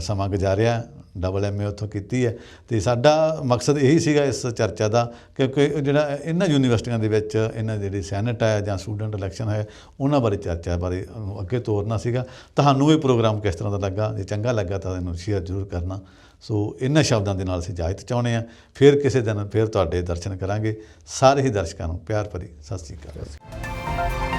[SPEAKER 1] ਸਮਾਂ ਗੁਜ਼ਾਰਿਆ ਡਬਲ ਐਮਏ ਉੱਥੋਂ ਕੀਤੀ ਹੈ। ਤੇ ਸਾਡਾ ਮਕਸਦ ਇਹੀ ਸੀਗਾ ਇਸ ਚਰਚਾ ਦਾ ਕਿਉਂਕਿ ਜਿਹੜਾ ਇਹਨਾਂ ਯੂਨੀਵਰਸਿਟੀਆਂ ਦੇ ਵਿੱਚ ਇਹਨਾਂ ਜਿਹੜੀ ਸੈਨੇਟ ਹੈ ਜਾਂ ਸਟੂਡੈਂਟ ਇਲੈਕਸ਼ਨ ਹੈ ਉਹਨਾਂ ਬਾਰੇ ਚਰਚਾ ਬਾਰੇ ਅੱਗੇ ਤੋਰਨਾ ਸੀਗਾ। ਤੁਹਾਨੂੰ ਇਹ ਪ੍ਰੋਗਰਾਮ ਕਿਸ ਤਰ੍ਹਾਂ ਦਾ ਲੱਗਾ? ਜੇ ਚੰਗਾ ਲੱਗਾ ਤਾਂ ਇਹਨੂੰ ਸ਼ੇਅਰ ਜ਼ਰੂਰ ਕਰਨਾ। ਸੋ ਇਹਨਾਂ ਸ਼ਬਦਾਂ ਦੇ ਨਾਲ ਅਸੀਂ ਇਜਾਜ਼ਤ ਚਾਹੁੰਦੇ ਹਾਂ। ਫਿਰ ਕਿਸੇ ਦਿਨ ਫਿਰ ਤੁਹਾਡੇ ਦਰਸ਼ਨ ਕਰਾਂਗੇ। ਸਾਰੇ ਹੀ ਦਰਸ਼ਕਾਂ ਨੂੰ ਪਿਆਰ ਭਰੀ ਸਤਿ ਸ੍ਰੀ ਅਕਾਲ।